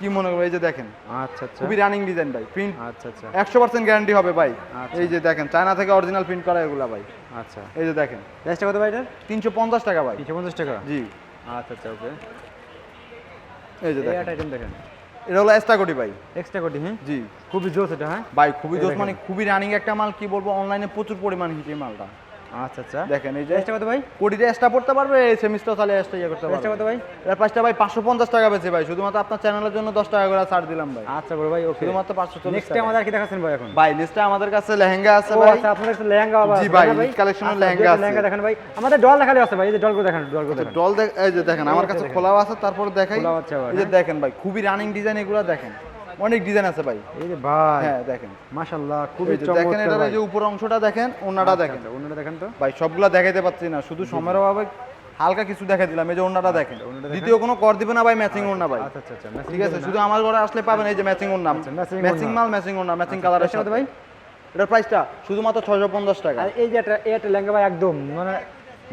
[SPEAKER 1] কি মনে করবে এই যে দেখেন।
[SPEAKER 2] আচ্ছা আচ্ছা।
[SPEAKER 1] খুবই রানিং ডিজাইন ভাই প্রিন্ট
[SPEAKER 2] আচ্ছা আচ্ছা।
[SPEAKER 1] একশো পার্সেন্ট গ্যারান্টি হবে ভাই।
[SPEAKER 2] আচ্ছা।
[SPEAKER 1] এই যে দেখেন চায়না থেকে অরিজিনাল প্রিন্ট করা এগুলা ভাই।
[SPEAKER 2] আচ্ছা।
[SPEAKER 1] এই যে দেখেন।
[SPEAKER 2] প্রাইসটা কত ভাই এটার?
[SPEAKER 1] তিনশো পঞ্চাশ টাকা ভাই।
[SPEAKER 2] তিনশো পঞ্চাশ টাকা?
[SPEAKER 1] জি।
[SPEAKER 2] আচ্ছা আচ্ছা ওকে।
[SPEAKER 1] এই যে দেখেন।
[SPEAKER 2] দেখেন।
[SPEAKER 1] এটা হলো এস্টাকোটি ভাই।
[SPEAKER 2] এক্সট্রা কোটি হ্যাঁ?
[SPEAKER 1] জি।
[SPEAKER 2] খুবই জোস এটা হ্যাঁ?
[SPEAKER 1] ভাই খুবই জোস মানে খুবই রানিং একটা মাল কি বলব অনলাইনে প্রচুর পরিমাণ হিট মালটা।
[SPEAKER 2] আচ্ছা আচ্ছা।
[SPEAKER 1] দেখেন এই যে
[SPEAKER 2] প্রাইসটা কত ভাই?
[SPEAKER 1] কোটিটা এক্সট্রা পড়তে পারবে সেমিস্টার তাহলে এক্সট্রা ইয়ে করতে পারবে।
[SPEAKER 2] কত ভাই?
[SPEAKER 1] এর প্রাইসটা ভাই পাঁচশো পঞ্চাশ টাকা বেছে ভাই শুধুমাত্র আপনার চ্যানেলের জন্য দশ টাকা করে ছাড় দিলাম ভাই।
[SPEAKER 2] আচ্ছা বড় ভাই ওকে
[SPEAKER 1] শুধুমাত্র পাঁচশো চল্লিশ
[SPEAKER 2] নেক্সট আমাদের কি দেখাচ্ছেন ভাই এখন?
[SPEAKER 1] ভাই আমাদের কাছে লেহেঙ্গা আছে ভাই।
[SPEAKER 2] আচ্ছা কাছে লেহেঙ্গা আবার
[SPEAKER 1] জি ভাই,
[SPEAKER 2] আচ্ছা,
[SPEAKER 1] লেহেঙ্গা আছে।
[SPEAKER 2] লেহেঙ্গা দেখেন ভাই। আমাদের ডল দেখালে আছে ভাই এই যে দেখেন ডলগুলো দেখেন।
[SPEAKER 1] ডল এই যে দেখেন আমার কাছে। খোলাও আছে তারপরে দেখাই।
[SPEAKER 2] খোলাও
[SPEAKER 1] এই যে
[SPEAKER 2] হ্যাঁ?
[SPEAKER 1] দেখেন ভাই খুবই রানিং ডিজাইন এগুলো দেখেন। অনেক ডিজাইন আছে ভাই।
[SPEAKER 2] এই যে ভাই
[SPEAKER 1] হ্যাঁ দেখেন।
[SPEAKER 2] মাশাআল্লাহ খুবই
[SPEAKER 1] যে দেখেন এটার এই যে উপর অংশটা দেখেন ওনাটা দেখেন।
[SPEAKER 2] আচ্ছা, অন্যটা দেখেন তো।
[SPEAKER 1] ভাই সবগুলা দেখাইতে পাচ্ছি না শুধু সময়ের অভাবে হালকা কিছু দেখাই দিলাম এই যে ওনাটা দেখেন।
[SPEAKER 2] ওড়নাটা
[SPEAKER 1] দ্বিতীয় কোনো কর দিবে না ভাই ম্যাচিং ওড়না ভাই।
[SPEAKER 2] আচ্ছা আচ্ছা আচ্ছা
[SPEAKER 1] ঠিক আছে শুধু আমার ঘরে আসলে পাবেন এই যে ম্যাচিং
[SPEAKER 2] আচ্ছা,
[SPEAKER 1] ম্যাচিং মাল ম্যাচিং ওড়না ম্যাচিং কালারের সাথে।
[SPEAKER 2] ভাই?
[SPEAKER 1] এটার প্রাইসটা শুধুমাত্র ছয়শো পঞ্চাশ টাকা।
[SPEAKER 2] আর এই যে একটা এই একটা লেহেঙ্গা ভাই একদম মানে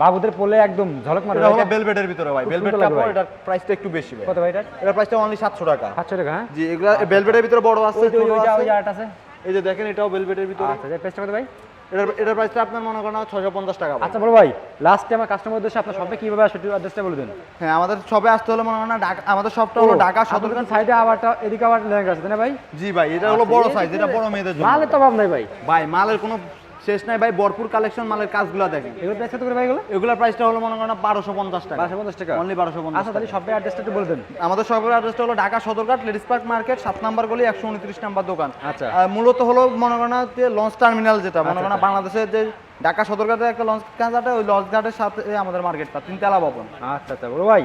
[SPEAKER 2] বাবুদের পরলে একদম ঝলক মারে।
[SPEAKER 1] এটা হলো বেলভেটের ভিতরে ভাই। বেলভেট কাপড় এটার প্রাইসটা একটু বেশি ভাই।
[SPEAKER 2] কত ভাই এটা
[SPEAKER 1] এটার প্রাইসটা অনলি সাতশো টাকা।
[SPEAKER 2] সাতশো টাকা হ্যাঁ?
[SPEAKER 1] জি এগুলা বেলভেটের ভিতরে বড় আছে
[SPEAKER 2] ওই যে, ওই যে,
[SPEAKER 1] আছে। এই যে দেখেন এটাও বেলভেটের ভিতরে।
[SPEAKER 2] আচ্ছা প্রাইসটা কত ভাই?
[SPEAKER 1] এটার এটার প্রাইসটা আপনার মনে করেন ছয়শো পঞ্চাশ টাকা
[SPEAKER 2] আচ্ছা বড় ভাই লাস্টে আমার কাস্টমার উদ্দেশ্যে আপনার শপে কীভাবে আসবে অ্যাড্রেসটা বলে দেন।
[SPEAKER 1] হ্যাঁ আমাদের সবে আসতে হলে মনে করেন ঢাকা আমাদের সবটা হলো ঢাকা সদর
[SPEAKER 2] সদরকান সাইডে আবারটা এদিকে আবার লেহেঙ্গা আছে না ভাই?
[SPEAKER 1] জি ভাই এটা হলো বড় সাইজ এটা বড় মেয়েদের জন্য।
[SPEAKER 2] মালের তো অভাব নাই ভাই।
[SPEAKER 1] ভাই মালের কোনো শেষ নাই ভাই ভরপুর কালেকশন মালের কাজগুলো দেখেন।
[SPEAKER 2] এগুলো প্রাইস কত করে ভাই এগুলো?
[SPEAKER 1] এগুলোর প্রাইসটা হলো মনে করেন বারোশো পঞ্চাশ টাকা।
[SPEAKER 2] বারোশো পঞ্চাশ টাকা।
[SPEAKER 1] অনলি বারোশো পঞ্চাশ
[SPEAKER 2] আচ্ছা তাহলে শপের অ্যাড্রেসটা একটু বলে দেন।
[SPEAKER 1] আমাদের শপের অ্যাড্রেসটা হলো Dhaka Sadarghat ladies park market সাত নাম্বার গলি একশো উনত্রিশ নাম্বার দোকান।
[SPEAKER 2] আচ্ছা।
[SPEAKER 1] আর মূলত হলো মনে করেন যে লঞ্চ টার্মিনাল যেটা মনে
[SPEAKER 2] আচ্ছা,
[SPEAKER 1] করেন
[SPEAKER 2] আচ্ছা। বাংলাদেশের
[SPEAKER 1] যে ঢাকা সদরঘাটের একটা লঞ্চ ঘাট ওই লঞ্চ ঘাটের সাথে আমাদের মার্কেটটা তিনতলা ভবন।
[SPEAKER 2] আচ্ছা আচ্ছা বড় ভাই।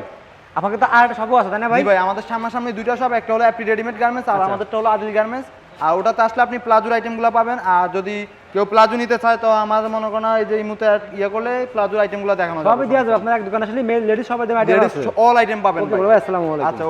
[SPEAKER 2] আপনাকে তো আর একটা শপও আছে তাই না ভাই?
[SPEAKER 1] ভাই আমাদের সামনাসামনি দুইটা শপ একটা হলো অ্যাপি রেডিমেড গার্মেন্টস আর
[SPEAKER 2] আচ্ছা।
[SPEAKER 1] আমাদেরটা হলো আদিল গার্মেন্টস আর ওটাতে আসলে আপনি প্লাজোর আইটেমগুলো পাবেন। আর যদি কেউ প্লাজো নিতে চায় তো আমার মনে করেন এই যে ইমুতে ইয়ে করলে প্লাজোর আইটেমগুলো দেখানো
[SPEAKER 2] সবই দেওয়া যাবে। আপনার এক দোকান আসলে মেল লেডিস সবাই দেবে আইটেম আছে।
[SPEAKER 1] অল আইটেম পাবেন ভাই।
[SPEAKER 2] ভাই আসসালামু আলাইকুম।
[SPEAKER 1] আচ্ছা